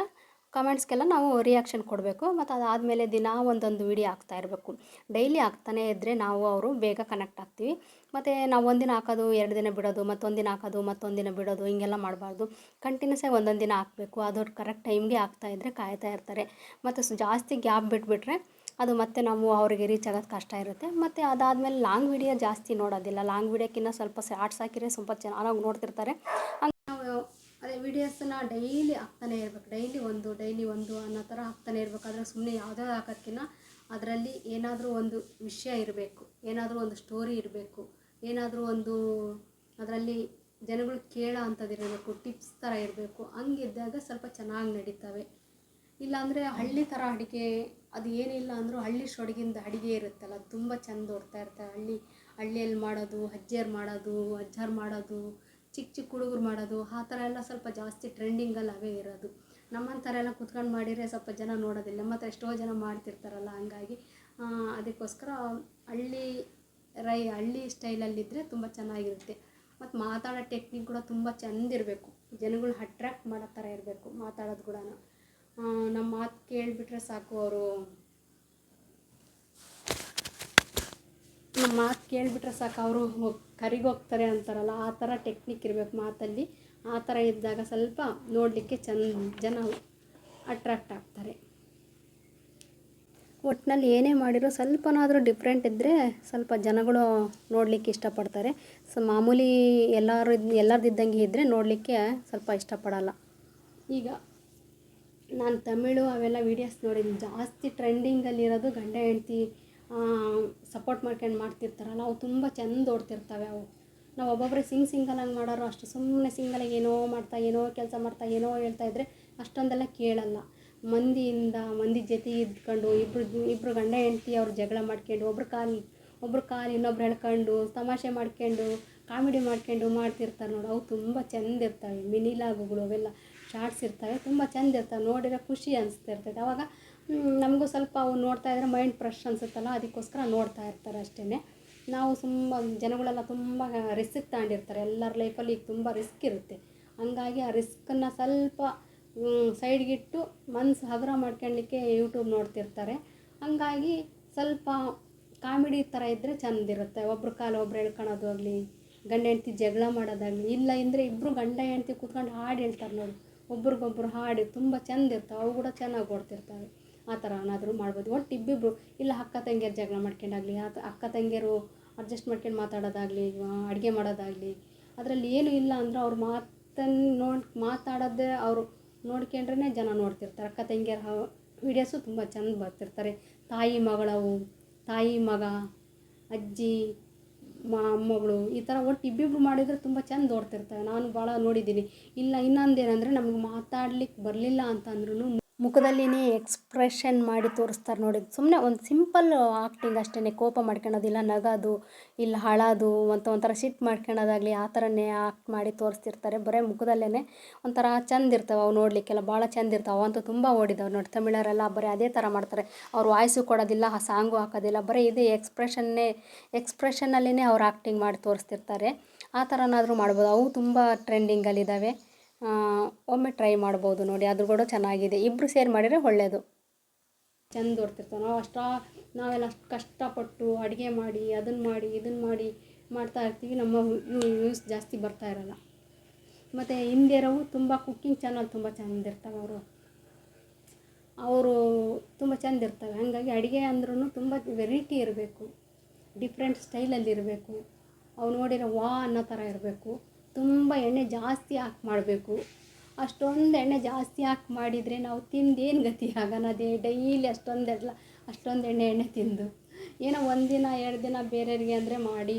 ಕಮೆಂಟ್ಸ್ಗೆಲ್ಲ ನಾವು ರಿಯಾಕ್ಷನ್ ಕೊಡಬೇಕು. ಮತ್ತು ಅದಾದಮೇಲೆ ದಿನ ಒಂದೊಂದು ವಿಡಿಯೋ ಹಾಕ್ತಾ ಇರಬೇಕು. ಡೈಲಿ ಹಾಕ್ತಾನೆ ಇದ್ದರೆ ನಾವು ಅವರು ಬೇಗ ಕನೆಕ್ಟ್ ಆಗ್ತೀವಿ. ಮತ್ತು ನಾವು ಒಂದಿನ ಹಾಕೋದು, ಎರಡು ದಿನ ಬಿಡೋದು ಮತ್ತೊಂದು ದಿನ ಹಾಕೋದು ಮತ್ತೊಂದು ದಿನ ಬಿಡೋದು, ಹಿಂಗೆಲ್ಲ ಮಾಡಬಾರ್ದು. ಕಂಟಿನ್ಯೂಸ್ ಆಗಿ ಒಂದೊಂದು ದಿನ ಹಾಕಬೇಕು. ಅದು ಕರೆಕ್ಟ್ ಟೈಮ್ಗೆ ಹಾಕ್ತಾ ಇದ್ದರೆ ಕಾಯ್ತಾ ಇರ್ತಾರೆ. ಮತ್ತು ಜಾಸ್ತಿ ಗ್ಯಾಪ್ ಬಿಟ್ಬಿಟ್ರೆ ಅದು ಮತ್ತೆ ನಾವು ಅವರಿಗೆ ರೀಚ್ ಆಗೋದು ಕಷ್ಟ ಇರುತ್ತೆ. ಮತ್ತು ಅದಾದಮೇಲೆ ಲಾಂಗ್ ವಿಡಿಯೋ ಜಾಸ್ತಿ ನೋಡೋದಿಲ್ಲ. ಲಾಂಗ್ ವಿಡಿಯೋಕ್ಕಿಂತ ಸ್ವಲ್ಪ ಶಾರ್ಟ್ಸ್ ಹಾಕಿದ್ರೆ ಸ್ವಲ್ಪ ಚೆನ್ನಾಗಿ ನೋಡ್ತಿರ್ತಾರೆ. ನಾವು ಅದೇ ವೀಡಿಯೋಸನ್ನ ಡೈಲಿ ಹಾಕ್ತಾನೆ ಇರ್ಬೇಕು. ಡೈಲಿ ಒಂದು ಡೈಲಿ ಒಂದು ಅನ್ನೋ ಥರ ಹಾಕ್ತಾನೆ ಇರಬೇಕಾದ್ರೆ ಸುಮ್ಮನೆ ಯಾವುದೇ ಹಾಕೋದ್ಕಿನ್ನ ಅದರಲ್ಲಿ ಏನಾದರೂ ಒಂದು ವಿಷಯ ಇರಬೇಕು. ಏನಾದರೂ ಒಂದು ಸ್ಟೋರಿ ಇರಬೇಕು. ಏನಾದರೂ ಒಂದು ಅದರಲ್ಲಿ ಜನಗಳು ಕೇಳೋ ಅಂಥದ್ದು ಇರಬೇಕು ಟಿಪ್ಸ್ ಥರ ಇರಬೇಕು. ಹಂಗಿದ್ದಾಗ ಸ್ವಲ್ಪ ಚೆನ್ನಾಗಿ ನಡೀತವೆ. ಇಲ್ಲಾಂದರೆ ಹಳ್ಳಿ ಥರ ಅಡುಗೆ, ಅದು ಏನಿಲ್ಲ ಅಂದರೂ ಹಳ್ಳಿ ಸೊಡಗಿಂದ ಅಡುಗೆ ಇರುತ್ತಲ್ಲ, ಅದು ತುಂಬ ಚೆಂದ ಓಡ್ತಾ ಇರ್ತವೆ ಹಳ್ಳಿ, ಹಳ್ಳಿಯಲ್ಲಿ ಮಾಡೋದು ಅಜ್ಜಿಯರು ಮಾಡೋದು, ಅಜ್ಜಾರು ಮಾಡೋದು ಚಿಕ್ಕ ಚಿಕ್ಕ ಹುಡುಗರು ಮಾಡೋದು, ಆ ಥರ ಎಲ್ಲ ಸ್ವಲ್ಪ ಜಾಸ್ತಿ ಟ್ರೆಂಡಿಂಗಲ್ಲಿ ಅವೇ ಇರೋದು. ನಮ್ಮಂಥರ ಎಲ್ಲ ಕುತ್ಕೊಂಡು ಮಾಡಿದರೆ ಸ್ವಲ್ಪ ಜನ ನೋಡೋದಿಲ್ಲ. ಮತ್ತು ಎಷ್ಟೋ ಜನ ಮಾಡ್ತಿರ್ತಾರಲ್ಲ, ಹಂಗಾಗಿ ಅದಕ್ಕೋಸ್ಕರ ಹಳ್ಳಿ ರೈ, ಹಳ್ಳಿ ಸ್ಟೈಲಲ್ಲಿದ್ದರೆ ತುಂಬ ಚೆನ್ನಾಗಿರುತ್ತೆ. ಮತ್ತು ಮಾತಾಡೋ ಟೆಕ್ನಿಕ್ ಕೂಡ ತುಂಬ ಚೆಂದ ಇರಬೇಕು. ಜನಗಳು ಅಟ್ರ್ಯಾಕ್ಟ್ ಮಾಡೋ ಥರ ಇರಬೇಕು ಮಾತಾಡೋದು ಕೂಡ ನಮ್ಮ ಮಾತು ಕೇಳಿಬಿಟ್ರೆ ಸಾಕು ಅವರು. ನಮ್ಮ ಮಾತು ಕೇಳಿಬಿಟ್ರೆ ಸಾಕು, ಅವರು ಕರಿಗೋಗ್ತಾರೆ ಅಂತಾರಲ್ಲ, ಆ ಥರ ಟೆಕ್ನಿಕ್ ಇರಬೇಕು ಮಾತಲ್ಲಿ. ಆ ಥರ ಇದ್ದಾಗ ಸ್ವಲ್ಪ ನೋಡಲಿಕ್ಕೆ ಚೆನ್ನ ಜನ ಅಟ್ರಾಕ್ಟ್ ಆಗ್ತಾರೆ. ಒಟ್ಟಿನಲ್ಲಿ ಏನೇ ಮಾಡಿರೋ ಸ್ವಲ್ಪನಾದರೂ ಡಿಫ್ರೆಂಟ್ ಇದ್ದರೆ ಸ್ವಲ್ಪ ಜನಗಳು ನೋಡಲಿಕ್ಕೆ ಇಷ್ಟಪಡ್ತಾರೆ. ಸೊ, ಮಾಮೂಲಿ ಎಲ್ಲರೂ ಎಲ್ಲರದಿದ್ದಂಗೆ ಇದ್ದರೆ ನೋಡಲಿಕ್ಕೆ ಸ್ವಲ್ಪ ಇಷ್ಟಪಡಲ್ಲ. ಈಗ ನಾನು ತಮಿಳು ಅವೆಲ್ಲ ವೀಡಿಯೋಸ್ ನೋಡಿದ್ದೀನಿ. ಜಾಸ್ತಿ ಟ್ರೆಂಡಿಂಗಲ್ಲಿರೋದು ಗಂಡ ಹೆಂಡ್ತಿ ಸಪೋರ್ಟ್ ಮಾಡ್ಕೊಂಡು ಮಾಡ್ತಿರ್ತಾರಲ್ಲ ಅವು ತುಂಬ ಚೆಂದ ಓಡ್ತಿರ್ತವೆ ಅವು. ನಾವು ಒಬ್ಬೊಬ್ಬರೇ ಸಿಂಗ್ ಸಿಂಗಲಾಗಿ ಮಾಡೋರು ಅಷ್ಟು ಸುಮ್ಮನೆ ಸಿಂಗಲಾಗಿ ಏನೋ ಮಾಡ್ತಾ, ಏನೋ ಕೆಲಸ ಮಾಡ್ತಾ, ಏನೋ ಹೇಳ್ತಾ ಇದ್ದರೆ ಅಷ್ಟೊಂದೆಲ್ಲ ಕೇಳಲ್ಲ. ಮಂದಿಯಿಂದ, ಮಂದಿ ಜೊತೆ ಇದ್ಕೊಂಡು ಇಬ್ಬರು ಇಬ್ಬರು ಗಂಡ ಹೆಂಡ್ತಿ ಅವ್ರು ಜಗಳ ಮಾಡ್ಕೊಂಡು ಒಬ್ರು ಕಾಲು ಒಬ್ರು ಕಾಲು ಇನ್ನೊಬ್ರು ಎಳ್ಕೊಂಡು ತಮಾಷೆ ಮಾಡ್ಕೊಂಡು ಕಾಮಿಡಿ ಮಾಡ್ಕೊಂಡು ಮಾಡ್ತಿರ್ತಾರೆ ನೋಡಿ. ಅವು ತುಂಬ ಚೆಂದ ಇರ್ತವೆ. ಮಿನಿ ಲಾಗುಗಳು ಅವೆಲ್ಲ. ಶಾರ್ಟ್ಸ್ ಇರ್ತವೆ. ತುಂಬ ಚೆಂದ ಇರ್ತವೆ. ನೋಡಿದ್ರೆ ಖುಷಿ ಅನಿಸ್ತಿರ್ತೈತೆ. ಅವಾಗ ನಮಗೂ ಸ್ವಲ್ಪ ಅವು ನೋಡ್ತಾ ಇದ್ರೆ ಮೈಂಡ್ ಫ್ರೆಶ್ ಅನಿಸುತ್ತಲ್ಲ, ಅದಕ್ಕೋಸ್ಕರ ನೋಡ್ತಾ ಇರ್ತಾರೆ ಅಷ್ಟೇ ನಾವು ತುಂಬ ಜನಗಳೆಲ್ಲ ತುಂಬ ರಿಸ್ಕ್ ತಗೊಂಡಿರ್ತಾರೆ ಎಲ್ಲರ ಲೈಫಲ್ಲಿ ಈಗ ತುಂಬ ರಿಸ್ಕ್ ಇರುತ್ತೆ. ಹಂಗಾಗಿ ಆ ರಿಸ್ಕನ್ನು ಸ್ವಲ್ಪ ಸೈಡ್ಗಿಟ್ಟು ಮನ್ಸು ಹಗುರ ಮಾಡ್ಕೊಳ್ಳಿಕ್ಕೆ ಯೂಟ್ಯೂಬ್ ನೋಡ್ತಿರ್ತಾರೆ. ಹಂಗಾಗಿ ಸ್ವಲ್ಪ ಕಾಮಿಡಿ ಥರ ಇದ್ದರೆ ಚೆಂದಿರುತ್ತೆ. ಒಬ್ರು ಕಾಲು ಒಬ್ರು ಹೇಳ್ಕೊಳೋದು ಆಗಲಿ, ಗಂಡ ಹೆಂಡ್ತಿ ಜಗಳ ಮಾಡೋದಾಗಲಿ, ಇಲ್ಲ ಅಂದರೆ ಇಬ್ಬರು ಗಂಡ ಹೆಂಡ್ತಿ ಕೂತ್ಕೊಂಡು ಹಾಡು ಹೇಳ್ತಾರೆ ನೋಡಿ. ಒಬ್ರಿಗೊಬ್ರು ಹಾಡು ತುಂಬ ಚೆಂದ ಇರ್ತವೆ ಅವು ಕೂಡ ಚೆನ್ನಾಗಿ ಓಡ್ತಿರ್ತವೆ ಆ ಥರ ಏನಾದರೂ ಮಾಡ್ಬೋದು. ಒಟ್ಟು ಇಬ್ಬಿಬ್ರು, ಇಲ್ಲ ಅಕ್ಕ ತಂಗಿಯರು ಜಗಳ ಮಾಡ್ಕೊಂಡಾಗಲಿ ಅಕ್ಕ ತಂಗಿಯರು ಅಡ್ಜಸ್ಟ್ ಮಾಡ್ಕೊಂಡು ಮಾತಾಡೋದಾಗಲಿ ಅಡುಗೆ ಮಾಡೋದಾಗಲಿ, ಅದರಲ್ಲಿ ಏನು ಇಲ್ಲ ಅಂದ್ರೆ ಅವ್ರ ಮಾತನ್ನು ನೋಡಿ, ಮಾತಾಡೋದೇ ಅವರು ನೋಡ್ಕೊಂಡ್ರೇ ಜನ ನೋಡ್ತಿರ್ತಾರೆ. ಅಕ್ಕ ತಂಗಿಯರ ವೀಡಿಯೋಸು ತುಂಬ ಚೆಂದ ಬರ್ತಿರ್ತಾರೆ. ತಾಯಿ ಮಗಳವು, ತಾಯಿ ಮಗ, ಅಜ್ಜಿ ಮೊಮ್ಮಗಳು ಈ ಥರ ಒಟ್ಟು ಇಬ್ಬಿಬ್ರು ಮಾಡಿದರೆ ತುಂಬ ಚೆಂದ ಓಡ್ತಿರ್ತವೆ ನಾನು ಭಾಳ ನೋಡಿದ್ದೀನಿ. ಇಲ್ಲ ಇನ್ನೊಂದೇನೆಂದರೆ ನಮಗೆ ಮಾತಾಡ್ಲಿಕ್ಕೆ ಬರಲಿಲ್ಲ ಅಂತಂದ್ರೂ ಮುಖದಲ್ಲಿನೇ ಎಕ್ಸ್ಪ್ರೆಷನ್ ಮಾಡಿ ತೋರಿಸ್ತಾರೆ ನೋಡಿ. ಸುಮ್ಮನೆ ಒಂದು ಸಿಂಪಲ್ ಆ್ಯಕ್ಟಿಂಗ್ ಅಷ್ಟೇ ಕೋಪ ಮಾಡ್ಕೊಳೋದಿಲ್ಲ, ನಗೋದು, ಇಲ್ಲ ಅಳೋದು ಅಂತ ಒಂಥರ ಸಿಟ್ಟು ಮಾಡ್ಕೊಳೋದಾಗಲಿ ಆ ಥರನೇ ಆ್ಯಕ್ಟ್ ಮಾಡಿ ತೋರಿಸ್ತಿರ್ತಾರೆ. ಬರೀ ಮುಖದಲ್ಲೇ ಒಂಥರ ಚೆಂದ ಇರ್ತವೆ ಅವು ನೋಡಲಿಕ್ಕೆಲ್ಲ, ಭಾಳ ಚೆಂದ ಇರ್ತಾವೆ. ಅಂತೂ ತುಂಬ ಓಡಿದಾವೆ ನೋಡಿ, ತಮಿಳರೆಲ್ಲ ಬರೀ ಅದೇ ಥರ ಮಾಡ್ತಾರೆ. ಅವ್ರು ವಾಯ್ಸು ಕೊಡೋದಿಲ್ಲ, ಆ ಸಾಂಗು ಹಾಕೋದಿಲ್ಲ, ಬರೀ ಇದೇ ಎಕ್ಸ್ಪ್ರೆಷನ್ನೇ ಎಕ್ಸ್ಪ್ರೆಷನ್ನಲ್ಲೇ ಅವ್ರು ಆ್ಯಕ್ಟಿಂಗ್ ಮಾಡಿ ತೋರಿಸ್ತಿರ್ತಾರೆ. ಆ ಥರನಾದರೂ ಮಾಡ್ಬೋದು. ಅವು ತುಂಬ ಟ್ರೆಂಡಿಂಗಲ್ಲಿದ್ದಾವೆ ಒಮ್ಮೆ ಟ್ರೈ ಮಾಡ್ಬೋದು ನೋಡಿ ಅದ್ರ ಕೂಡ ಚೆನ್ನಾಗಿದೆ. ಇಬ್ಬರು ಸೇರ್ ಮಾಡಿದರೆ ಒಳ್ಳೆಯದು ಚೆಂದ ಓಡ್ತಿರ್ತಾವೆ. ನಾವು ಅಷ್ಟ, ನಾವೆಲ್ಲ ಅಷ್ಟು ಕಷ್ಟಪಟ್ಟು ಅಡುಗೆ ಮಾಡಿ ಅದನ್ನು ಮಾಡಿ ಇದನ್ನು ಮಾಡಿ ಮಾಡ್ತಾ ಇರ್ತೀವಿ. ನಮ್ಮ ವ್ಯೂಸ್ ಜಾಸ್ತಿ ಬರ್ತಾ ಇರಲ್ಲ. ಮತ್ತು ಹಿಂದಿಯರವು ತುಂಬ ಕುಕ್ಕಿಂಗ್ ಚಾನಲ್ ತುಂಬ ಚೆಂದ ಇರ್ತವೆ ಅವರು. ಅವರು ತುಂಬ ಚೆಂದ ಇರ್ತವೆ. ಹಾಗಾಗಿ ಅಡುಗೆ ಅಂದ್ರೂ ತುಂಬ ವೆರೈಟಿ ಇರಬೇಕು. ಡಿಫ್ರೆಂಟ್ ಸ್ಟೈಲಲ್ಲಿ ಇರಬೇಕು. ಅವು ನೋಡಿರೋ ವಾ ಅನ್ನೋ ಥರ ಇರಬೇಕು. ತುಂಬ ಎಣ್ಣೆ ಜಾಸ್ತಿ ಹಾಕಿ ಮಾಡಬೇಕು. ಅಷ್ಟೊಂದು ಎಣ್ಣೆ ಜಾಸ್ತಿ ಹಾಕಿ ಮಾಡಿದರೆ ನಾವು ತಿಂದೇನು ಗತಿ ಆಗೋಣ ಅದೇ ಡೈಲಿ ಅಷ್ಟೊಂದೆಲ್ಲ ಅಷ್ಟೊಂದು ಎಣ್ಣೆ ಎಣ್ಣೆ ತಿಂದು. ಏನೋ ಒಂದಿನ ಎರಡು ದಿನ ಬೇರೆಯವ್ರಿಗೆ ಅಂದರೆ ಮಾಡಿ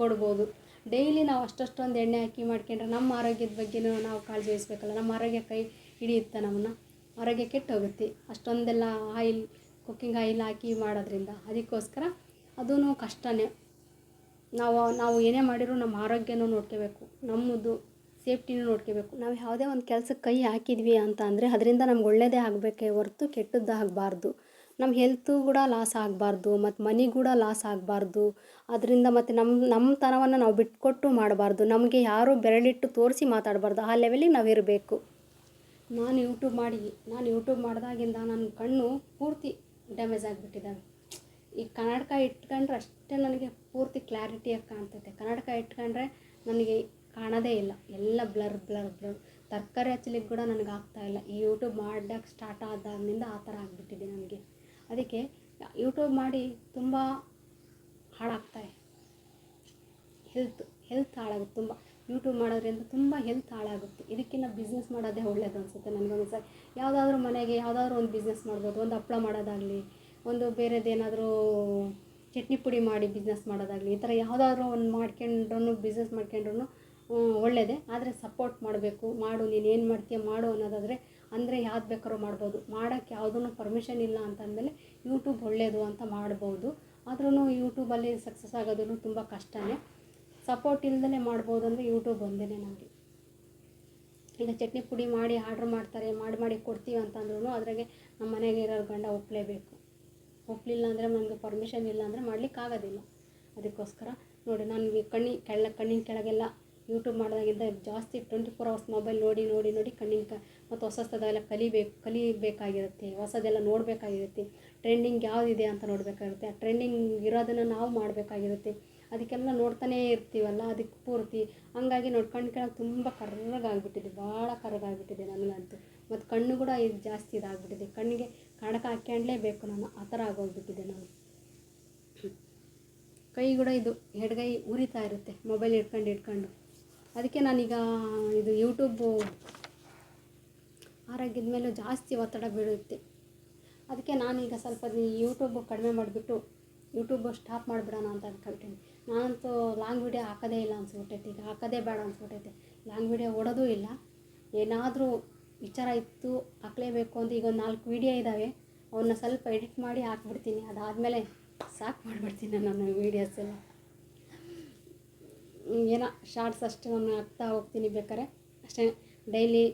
ಕೊಡ್ಬೋದು. ಡೈಲಿ ನಾವು ಅಷ್ಟಷ್ಟೊಂದು ಎಣ್ಣೆ ಹಾಕಿ ಮಾಡ್ಕೊಂಡ್ರೆ ನಮ್ಮ ಆರೋಗ್ಯದ ಬಗ್ಗೆನೂ ನಾವು ಕಾಳಜಿ ವಹಿಸ್ಬೇಕಲ್ಲ. ನಮ್ಮ ಆರೋಗ್ಯ ಕೈ ಹಿಡಿಯುತ್ತೆ ನಮ್ಮನ್ನ? ಆರೋಗ್ಯ ಕೆಟ್ಟೋಗುತ್ತೆ ಅಷ್ಟೊಂದೆಲ್ಲ ಆಯಿಲ್ ಕುಕ್ಕಿಂಗ್ ಆಯಿಲ್ ಹಾಕಿ ಮಾಡೋದ್ರಿಂದ. ಅದಕ್ಕೋಸ್ಕರ ಅದೂ ಕಷ್ಟನೇ. ನಾವು ನಾವು ಏನೇ ಮಾಡಿರೂ ನಮ್ಮ ಆರೋಗ್ಯನೂ ನೋಡ್ಕೋಬೇಕು, ನಮ್ಮದು ಸೇಫ್ಟಿನೂ ನೋಡ್ಕೋಬೇಕು. ನಾವು ಯಾವುದೇ ಒಂದು ಕೆಲಸಕ್ಕೆ ಕೈ ಹಾಕಿದ್ವಿ ಅಂತ ಅಂದರೆ ಅದರಿಂದ ನಮ್ಗೆ ಒಳ್ಳೆಯದೇ ಆಗಬೇಕೇ ಹೊರ್ತು ಕೆಟ್ಟದ್ದು ಆಗಬಾರ್ದು. ನಮ್ಮ ಹೆಲ್ತು ಕೂಡ ಲಾಸ್ ಆಗಬಾರ್ದು, ಮತ್ತು ಮನಿ ಕೂಡ ಲಾಸ್ ಆಗಬಾರ್ದು. ಅದರಿಂದ ಮತ್ತು ನಮ್ಮ ನಮ್ಮ ತನವನ್ನು ನಾವು ಬಿಟ್ಕೊಟ್ಟು ಮಾಡಬಾರ್ದು. ನಮಗೆ ಯಾರೂ ಬೆರಳಿಟ್ಟು ತೋರಿಸಿ ಮಾತಾಡಬಾರ್ದು. ಆ ಲೆವೆಲಿಗೆ ನಾವು ಇರಬೇಕು. ನಾನು ಯೂಟ್ಯೂಬ್ ಮಾಡಿ, ನಾನು ಯೂಟ್ಯೂಬ್ ಮಾಡಿದಾಗಿಂದ ನನ್ನ ಕಣ್ಣು ಪೂರ್ತಿ ಡ್ಯಾಮೇಜ್ ಆಗಿಬಿಟ್ಟಿದ್ದಾವೆ ಈ ಕನ್ನಡಕ ಇಟ್ಕೊಂಡ್ರೆ ಅಷ್ಟೇ ನನಗೆ ಪೂರ್ತಿ ಕ್ಲಾರಿಟಿಯಾಗಿ ಕಾಣ್ತೈತೆ. ಕನ್ನಡಕ ಇಟ್ಕೊಂಡ್ರೆ ನನಗೆ ಕಾಣೋದೇ ಇಲ್ಲ. ಎಲ್ಲ ಬ್ಲರ್ ಬ್ಲರ್ ಬ್ಲರ್. ತರಕಾರಿ ಹಚ್ಚಲಿಕ್ಕೆ ಕೂಡ ನನಗೆ ಇಲ್ಲ. ಈ ಯೂಟ್ಯೂಬ್ ಮಾಡೋಕ್ಕೆ ಸ್ಟಾರ್ಟ್ ಆದಾಗಿನಿಂದ ಆ ಥರ ಆಗಿಬಿಟ್ಟಿದೆ ನನಗೆ. ಅದಕ್ಕೆ ಯೂಟ್ಯೂಬ್ ಮಾಡಿ ತುಂಬ ಹಾಳಾಗ್ತಾಯಿ ಹೆಲ್ತ್ ಹೆಲ್ತ್ ಹಾಳಾಗುತ್ತೆ ತುಂಬ. ಯೂಟ್ಯೂಬ್ ಮಾಡೋದ್ರಿಂದ ತುಂಬ ಹೆಲ್ತ್ ಹಾಳಾಗುತ್ತೆ. ಇದಕ್ಕಿಂತ ಬಿಸ್ನೆಸ್ ಮಾಡೋದೇ ಒಳ್ಳೇದು ಅನಿಸುತ್ತೆ ನನಗೊಂದ್ಸರಿ ಯಾವುದಾದ್ರೂ ಮನೆಗೆ ಯಾವುದಾದ್ರೂ ಒಂದು ಬಿಸ್ನೆಸ್ ಮಾಡ್ಬೋದು. ಒಂದು ಹಪ್ಪಳ ಮಾಡೋದಾಗಲಿ ಒಂದು ಬೇರೆದೇನಾದರೂ ಚಟ್ನಿ ಪುಡಿ ಮಾಡಿ ಬಿಸ್ನೆಸ್ ಮಾಡೋದಾಗಲಿ, ಈ ಥರ ಯಾವುದಾದ್ರೂ ಒಂದು ಮಾಡ್ಕೊಂಡ್ರೂ ಬಿಸ್ನೆಸ್ ಮಾಡ್ಕೊಂಡ್ರೂ ಒಳ್ಳೆಯದೇ ಆದರೆ ಸಪೋರ್ಟ್ ಮಾಡಬೇಕು. ಮಾಡು, ನೀನು ಏನು ಮಾಡ್ತೀಯ ಮಾಡು ಅನ್ನೋದಾದರೆ, ಅಂದರೆ ಯಾವ್ದು ಬೇಕಾದ್ರೂ ಮಾಡ್ಬೋದು. ಮಾಡೋಕ್ಕೆ ಯಾವುದೂ ಪರ್ಮಿಷನ್ ಇಲ್ಲ ಅಂತಂದಮೇಲೆ ಯೂಟ್ಯೂಬ್ ಒಳ್ಳೆಯದು ಅಂತ ಮಾಡ್ಬೋದು. ಆದ್ರೂ ಯೂಟ್ಯೂಬಲ್ಲಿ ಸಕ್ಸಸ್ ಆಗೋದ್ರೂ ತುಂಬ ಕಷ್ಟನೇ. ಸಪೋರ್ಟ್ ಇಲ್ದಲೇ ಮಾಡ್ಬೋದು ಅಂದರೆ ಯೂಟ್ಯೂಬ್ ಒಂದೇ ನಮಗೆ. ಈಗ ಚಟ್ನಿ ಪುಡಿ ಮಾಡಿ ಆರ್ಡ್ರ್ ಮಾಡ್ತಾರೆ, ಮಾಡಿ ಮಾಡಿ ಕೊಡ್ತೀವಿ ಅಂತಂದ್ರೂ ಅದ್ರಾಗೆ ನಮ್ಮ ಮನೆಗೆ ಇರೋರು ಗಂಡ ಒಪ್ಪಲೇಬೇಕು ಒಪ್ಪಲಿಲ್ಲ ಅಂದರೆ ನನಗೆ ಪರ್ಮಿಷನ್ ಇಲ್ಲ ಅಂದರೆ ಮಾಡಲಿಕ್ಕಾಗೋದಿಲ್ಲ ಅದಕ್ಕೋಸ್ಕರ ನೋಡಿ, ನಾನು ಕಣ್ಣಿ ಕೆಳ ಕಣ್ಣಿನ ಕೆಳಗೆಲ್ಲ ಯೂಟ್ಯೂಬ್ ಮಾಡಿದಾಗಿಂದ ಜಾಸ್ತಿ ಟ್ವೆಂಟಿ ಫೋರ್ ಅವರ್ಸ್ ಮೊಬೈಲ್ ನೋಡಿ ನೋಡಿ ನೋಡಿ ಕಣ್ಣಿನ ಕ, ಮತ್ತು ಹೊಸ ಹೊಸದೆಲ್ಲ ಕಲಿಬೇಕು, ಕಲಿಬೇಕಾಗಿರುತ್ತೆ, ಹೊಸದೆಲ್ಲ ನೋಡಬೇಕಾಗಿರುತ್ತೆ. ಟ್ರೆಂಡಿಂಗ್ ಯಾವುದಿದೆ ಅಂತ ನೋಡಬೇಕಾಗಿರುತ್ತೆ. ಆ ಟ್ರೆಂಡಿಂಗ್ ಇರೋದನ್ನು ನಾವು ಮಾಡಬೇಕಾಗಿರುತ್ತೆ. ಅದಕ್ಕೆಲ್ಲ ನೋಡ್ತಾನೇ ಇರ್ತೀವಲ್ಲ ಅದಕ್ಕೆ ಪೂರ್ತಿ. ಹಂಗಾಗಿ ನೋಡಿ, ಕಣ್ಣು ಕೆಳಗೆ ತುಂಬ ಕರ್ರಗಾಗ್ಬಿಟ್ಟಿದೆ ಭಾಳ ಕರ್ರಗಾಗ್ಬಿಟ್ಟಿದೆ ನನಗಂತೂ. ಮತ್ತು ಕಣ್ಣು ಕೂಡ ಇದು ಜಾಸ್ತಿ ಇದಾಗ್ಬಿಟ್ಟಿದೆ. ಕಣ್ಣಿಗೆ ಕಣಕ ಹಾಕ್ಯಂಡ್ಲೇಬೇಕು ನಾನು. ಆ ಥರ ಆಗೋಗ್ಬಿಟ್ಟಿದೆ ನಾನು. ಕೈ ಕೂಡ ಇದು ಎಡಗೈ ಉರಿತಾ ಇರುತ್ತೆ ಮೊಬೈಲ್ ಇಟ್ಕೊಂಡು ಇಟ್ಕೊಂಡು ಅದಕ್ಕೆ ನಾನೀಗ ಇದು ಯೂಟ್ಯೂಬು ಆರೋಗ್ಯದ ಮೇಲೂ ಜಾಸ್ತಿ ಒತ್ತಡ ಬೀಳುತ್ತೆ. ಅದಕ್ಕೆ ನಾನೀಗ ಸ್ವಲ್ಪ ಯೂಟ್ಯೂಬ್ ಕಡಿಮೆ ಮಾಡಿಬಿಟ್ಟು ಯೂಟ್ಯೂಬ್ ಸ್ಟಾಪ್ ಮಾಡಿಬಿಡೋಣ ಅಂತ ಅಂದ್ಕೊಳ್ತೀನಿ ನಾನಂತೂ ಲಾಂಗ್ ವಿಡಿಯೋ ಹಾಕೋದೇ ಇಲ್ಲ ಅನ್ಸ್ಬಿಟ್ಟೈತೆ ಈಗ. ಹಾಕೋದೇ ಬೇಡ ಅನ್ಸ್ಬಿಟ್ಟೈತೆ. ಲಾಂಗ್ ವೀಡಿಯೋ ಓಡೋದೂ ಇಲ್ಲ. ಏನಾದರೂ ವಿಚಾರ ಇತ್ತು, ಹಾಕಲೇಬೇಕು ಅಂತ ಈಗ ಒಂದು ನಾಲ್ಕು ವಿಡಿಯೋ ಇದ್ದಾವೆ ಅವನ್ನ ಸ್ವಲ್ಪ ಎಡಿಟ್ ಮಾಡಿ ಹಾಕ್ಬಿಡ್ತೀನಿ. ಅದಾದಮೇಲೆ ಸಾಕು ಮಾಡಿಬಿಡ್ತೀನಿ ನಾನು ವೀಡಿಯೋಸ್ ಎಲ್ಲ. ಏನೋ ಶಾರ್ಟ್ಸ್ ಅಷ್ಟು ನಾನು ಹಾಕ್ತಾ ಹೋಗ್ತೀನಿ ಬೇಕಾರೆ ಅಷ್ಟೇ ಡೈಲಿ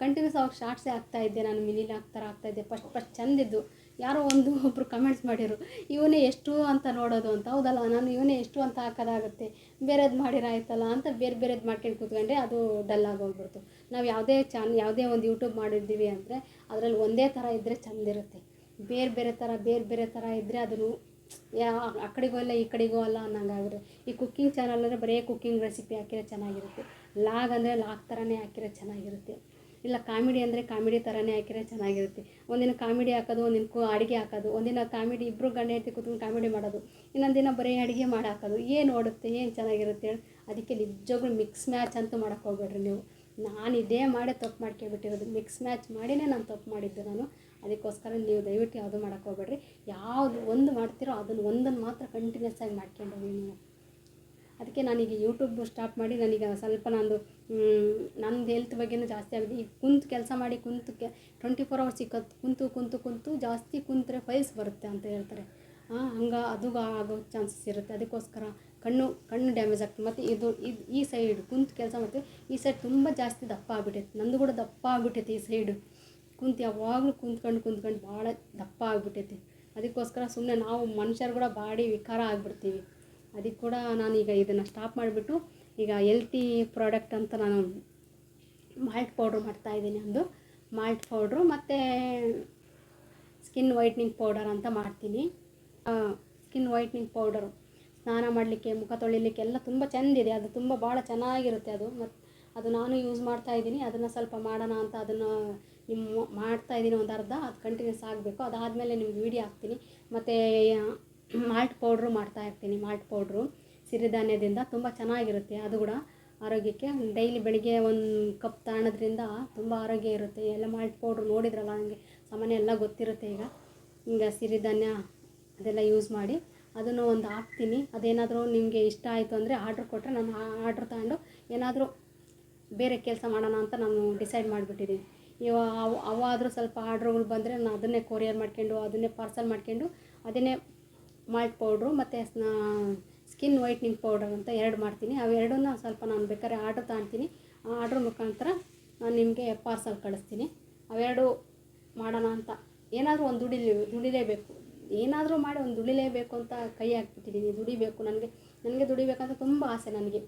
ಕಂಟಿನ್ಯೂಸ್ ಅವಾಗ ಶಾರ್ಟ್ಸೇ ಹಾಕ್ತಾ ಇದ್ದೆ ನಾನು ಮಿನಿಲಿ ಹಾಕ್ತಾರ ಇದ್ದೆ. ಫಸ್ಟ್ ಫಸ್ಟ್ ಚಂದಿದ್ದು ಯಾರೋ ಒಂದು ಒಬ್ಬರು ಕಮೆಂಟ್ಸ್ ಮಾಡಿರು ಇವನೇ ಎಷ್ಟು ಅಂತ ನೋಡೋದು ಅಂತ. ಹೌದಲ್ಲ, ನಾನು ಇವನೇ ಎಷ್ಟು ಅಂತ ಹಾಕೋದಾಗುತ್ತೆ. ಬೇರೆದು ಮಾಡಿರಾಯ್ತಲ್ಲ ಅಂತ ಬೇರೆ ಬೇರೆದು ಮಾಡ್ಕೊಂಡು ಕೂತ್ಕೊಂಡೆ ಅದು ಡಲ್ ಆಗೋಗ್ಬಿಡ್ತು ನಾವು ಯಾವುದೇ ಚಾನ್, ಯಾವುದೇ ಒಂದು ಯೂಟ್ಯೂಬ್ ಮಾಡಿದ್ದೀವಿ ಅಂದರೆ ಅದರಲ್ಲಿ ಒಂದೇ ಥರ ಇದ್ದರೆ ಚಂದಿರುತ್ತೆ ಬೇರೆ ಬೇರೆ ಥರ ಬೇರೆ ಬೇರೆ ಥರ ಇದ್ದರೆ ಅದನ್ನು ಯಾ, ಆ ಕಡೆಗೂ ಅಲ್ಲ, ಈ ಕಡೆಗೂ ಅಲ್ಲ ಅನ್ನಂಗಾಗಿರುತ್ತೆ ಈ ಕುಕ್ಕಿಂಗ್ ಚಾನಲ್ ಅಂದರೆ ಬರೀ ಕುಕ್ಕಿಂಗ್ ರೆಸಿಪಿ ಹಾಕಿರೋ ಚೆನ್ನಾಗಿರುತ್ತೆ. ಲಾಗ್ ಅಂದರೆ ಲಾಗ್ ಥರನೇ ಹಾಕಿರೋ ಚೆನ್ನಾಗಿರುತ್ತೆ. ಇಲ್ಲ ಕಾಮಿಡಿ ಅಂದರೆ ಕಾಮಿಡಿ ಥರನೇ ಹಾಕಿರೋ ಚೆನ್ನಾಗಿರುತ್ತೆ. ಒಂದಿನ ಕಾಮಿಡಿ ಹಾಕೋದು, ಒಂದಿನ ಕು, ಅಡುಗೆ ಹಾಕೋದು, ಒಂದಿನ ಕಾಮಿಡಿ ಇಬ್ಬರು ಗಂಡ ಹೆಂಡತಿ ಕೂತ್ಕೊಂಡು ಕಾಮಿಡಿ ಮಾಡೋದು, ಇನ್ನೊಂದು ದಿನ ಬರೀ ಅಡುಗೆ ಮಾಡಿ ಹಾಕೋದು, ಏನು ಓಡುತ್ತೆ, ಏನು ಚೆನ್ನಾಗಿರುತ್ತೆ ಅದಕ್ಕೆ ನಿಜವಾಗ್ಲೂ ಮಿಕ್ಸ್ ಮ್ಯಾಚ್ ಅಂತೂ ಮಾಡೋಕ್ಕೆ ಹೋಗ್ಬೇಡ್ರಿ ನೀವು. ನಾನು ಇದೇ ಮಾಡೇ ತಪ್ಪು ಮಾಡ್ಕೊಬಿಟ್ಟಿರೋದು ಮಿಕ್ಸ್ ಮ್ಯಾಚ್ ಮಾಡಿನೇ ನಾನು ತಪ್ಪು ಮಾಡಿದ್ದು ನಾನು. ಅದಕ್ಕೋಸ್ಕರ ನೀವು ದಯವಿಟ್ಟು ಯಾವುದು ಮಾಡೋಕ್ಕೆ ಹೋಗ್ಬೇಡ್ರಿ. ಯಾವುದು ಒಂದು ಮಾಡ್ತೀರೋ ಅದನ್ನು ಒಂದನ್ನು ಮಾತ್ರ ಕಂಟಿನ್ಯೂಸ್ ಆಗಿ ಮಾಡ್ಕೊಂಡು ಹೋಗಿ ನೀವು. ಅದಕ್ಕೆ ನಾನೀಗ ಯೂಟ್ಯೂಬ್ ಸ್ಟಾಪ್ ಮಾಡಿ, ನನಗೆ ಸ್ವಲ್ಪ ನಂದು ನಂದು ಹೆಲ್ತ್ ಬಗ್ಗೆನೂ ಜಾಸ್ತಿ ಆಗಿದೆ. ಈಗ ಕುಂತು ಕೆಲಸ ಮಾಡಿ, ಕುಂತು ಕೆ ಟ್ವೆಂಟಿ ಫೋರ್ ಅವರ್ಸ್ ಈಗ ಕುಂತು ಕುಂತು ಕುಂತು ಜಾಸ್ತಿ ಕುಂತರೆ ಫೈಲ್ಸ್ ಬರುತ್ತೆ ಅಂತ ಹೇಳ್ತಾರೆ. ಹಂಗೆ ಅದು ಆಗೋ ಚಾನ್ಸಸ್ ಇರುತ್ತೆ. ಅದಕ್ಕೋಸ್ಕರ ಕಣ್ಣು ಕಣ್ಣು ಡ್ಯಾಮೇಜ್ ಆಗ್ತದೆ. ಮತ್ತು ಇದು ಇದು ಈ ಸೈಡ್ ಕುಂತು ಕೆಲಸ ಮಾಡ್ತೀವಿ ಈ ಸೈಡ್ ತುಂಬ ಜಾಸ್ತಿ ದಪ್ಪ ಆಗ್ಬಿಟ್ಟೈತೆ ನಂದು ಕೂಡ ದಪ್ಪ ಆಗ್ಬಿಟ್ಟೈತೆ ಈ ಸೈಡು ಕುಂತು ಯಾವಾಗಲೂ ಕುಂತ್ಕೊಂಡು ಕುಂತ್ಕೊಂಡು ಭಾಳ ದಪ್ಪ ಆಗ್ಬಿಟ್ಟೈತೆ ಅದಕ್ಕೋಸ್ಕರ ಸುಮ್ಮನೆ ನಾವು ಮನುಷ್ಯರು ಕೂಡ ಬಾಡಿ ವಿಕಾರ ಆಗಿಬಿಡ್ತೀವಿ. ಅದಕ್ಕೆ ಕೂಡ ನಾನೀಗ ಇದನ್ನು ಸ್ಟಾಪ್ ಮಾಡಿಬಿಟ್ಟು ಈಗ ಎಲ್ತಿ ಪ್ರಾಡಕ್ಟ್ ಅಂತ ನಾನು ಮಾಲ್ಟ್ ಪೌಡ್ರ್ ಮಾಡ್ತಾಯಿದ್ದೀನಿ ಅಂದು. ಮಾಲ್ಟ್ ಪೌಡ್ರು ಮತ್ತು ಸ್ಕಿನ್ ವೈಟ್ನಿಂಗ್ ಪೌಡರ್ ಅಂತ ಮಾಡ್ತೀನಿ. ಸ್ಕಿನ್ ವೈಟ್ನಿಂಗ್ ಪೌಡರು ಸ್ನಾನ ಮಾಡಲಿಕ್ಕೆ, ಮುಖ ತೊಳಿಲಿಕ್ಕೆ ಎಲ್ಲ ತುಂಬ ಚೆಂದಿದೆ. ಅದು ತುಂಬ ಭಾಳ ಚೆನ್ನಾಗಿರುತ್ತೆ ಅದು. ಮತ್ತು ಅದು ನಾನು ಯೂಸ್ ಮಾಡ್ತಾ ಇದ್ದೀನಿ. ಅದನ್ನು ಸ್ವಲ್ಪ ಮಾಡೋಣ ಅಂತ ಅದನ್ನು ನಿಮ್ಮ ಮಾಡ್ತಾ ಇದ್ದೀನಿ ಒಂದು ಅರ್ಧ. ಅದು ಕಂಟಿನ್ಯೂಸ್ ಆಗಬೇಕು. ಅದಾದಮೇಲೆ ನಿಮ್ಗೆ ವಿಡಿಯೋ ಹಾಕ್ತೀನಿ. ಮತ್ತು ಮಾಲ್ಟ್ ಪೌಡ್ರು ಮಾಡ್ತಾ ಇರ್ತೀನಿ. ಮಾಲ್ಟ್ ಪೌಡ್ರು ಸಿರಿಧಾನ್ಯದಿಂದ ತುಂಬ ಚೆನ್ನಾಗಿರುತ್ತೆ. ಅದು ಕೂಡ ಆರೋಗ್ಯಕ್ಕೆ ಡೈಲಿ ಬೆಳಿಗ್ಗೆ ಒಂದು ಕಪ್ ತಗೊಳೋದ್ರಿಂದ ತುಂಬ ಆರೋಗ್ಯ ಇರುತ್ತೆ. ಎಲ್ಲ ಮಾಲ್ಟ್ ಪೌಡ್ರು ನೋಡಿದ್ರಲ್ಲ ನನಗೆ ಸಾಮಾನ್ಯ ಎಲ್ಲ ಗೊತ್ತಿರುತ್ತೆ ಈಗ. ಈಗ ಸಿರಿಧಾನ್ಯ ಅದೆಲ್ಲ ಯೂಸ್ ಮಾಡಿ ಅದನ್ನು ಒಂದು ಹಾಕ್ತೀನಿ. ಅದೇನಾದರೂ ನಿಮಗೆ ಇಷ್ಟ ಆಯಿತು ಅಂದರೆ ಆರ್ಡ್ರ್ ಕೊಟ್ಟರೆ ನಾನು ಆರ್ಡ್ರ್ ತಗೊಂಡು ಏನಾದರೂ ಬೇರೆ ಕೆಲಸ ಮಾಡೋಣ ಅಂತ ನಾನು ಡಿಸೈಡ್ ಮಾಡಿಬಿಟ್ಟಿದ್ದೀನಿ. ಇವಾಗ ಅವು ಅವಾದರೂ ಸ್ವಲ್ಪ ಆರ್ಡ್ರುಗಳು ಬಂದರೆ ನಾನು ಅದನ್ನೇ ಕೊರಿಯರ್ ಮಾಡ್ಕೊಂಡು, ಅದನ್ನೇ ಪಾರ್ಸಲ್ ಮಾಡ್ಕೊಂಡು, ಅದನ್ನೇ ಮಾಲ್ಟ್ ಪೌಡ್ರು ಮತ್ತು ಸ್ಕಿನ್ ವೈಟ್ನಿಂಗ್ ಪೌಡರ್ ಅಂತ ಎರಡು ಮಾಡ್ತೀನಿ. ಅವೆರಡನ್ನ ಸ್ವಲ್ಪ ನಾನು ಬೇಕಾದ್ರೆ ಆರ್ಡ್ರ್ ತಗೊಳ್ತೀನಿ ಆ ಆರ್ಡ್ರ್ ಮುಖಾಂತರ ನಾನು ನಿಮಗೆ ಪಾರ್ಸಲ್ ಕಳಿಸ್ತೀನಿ. ಅವೆರಡು ಮಾಡೋಣ ಅಂತ. ಏನಾದರೂ ಒಂದು ದುಡಿಲಿ ದುಡಿಲೇಬೇಕು. ಏನಾದರೂ ಮಾಡಿ ಒಂದು ದುಡಿಲೇಬೇಕು ಅಂತ ಕೈ ಹಾಕ್ಬಿಟ್ಟಿದ್ದೀನಿ. ದುಡಿಬೇಕು, ನನಗೆ ನನಗೆ ದುಡಿಬೇಕಂತ ತುಂಬ ಆಸೆ ನನಗೆ.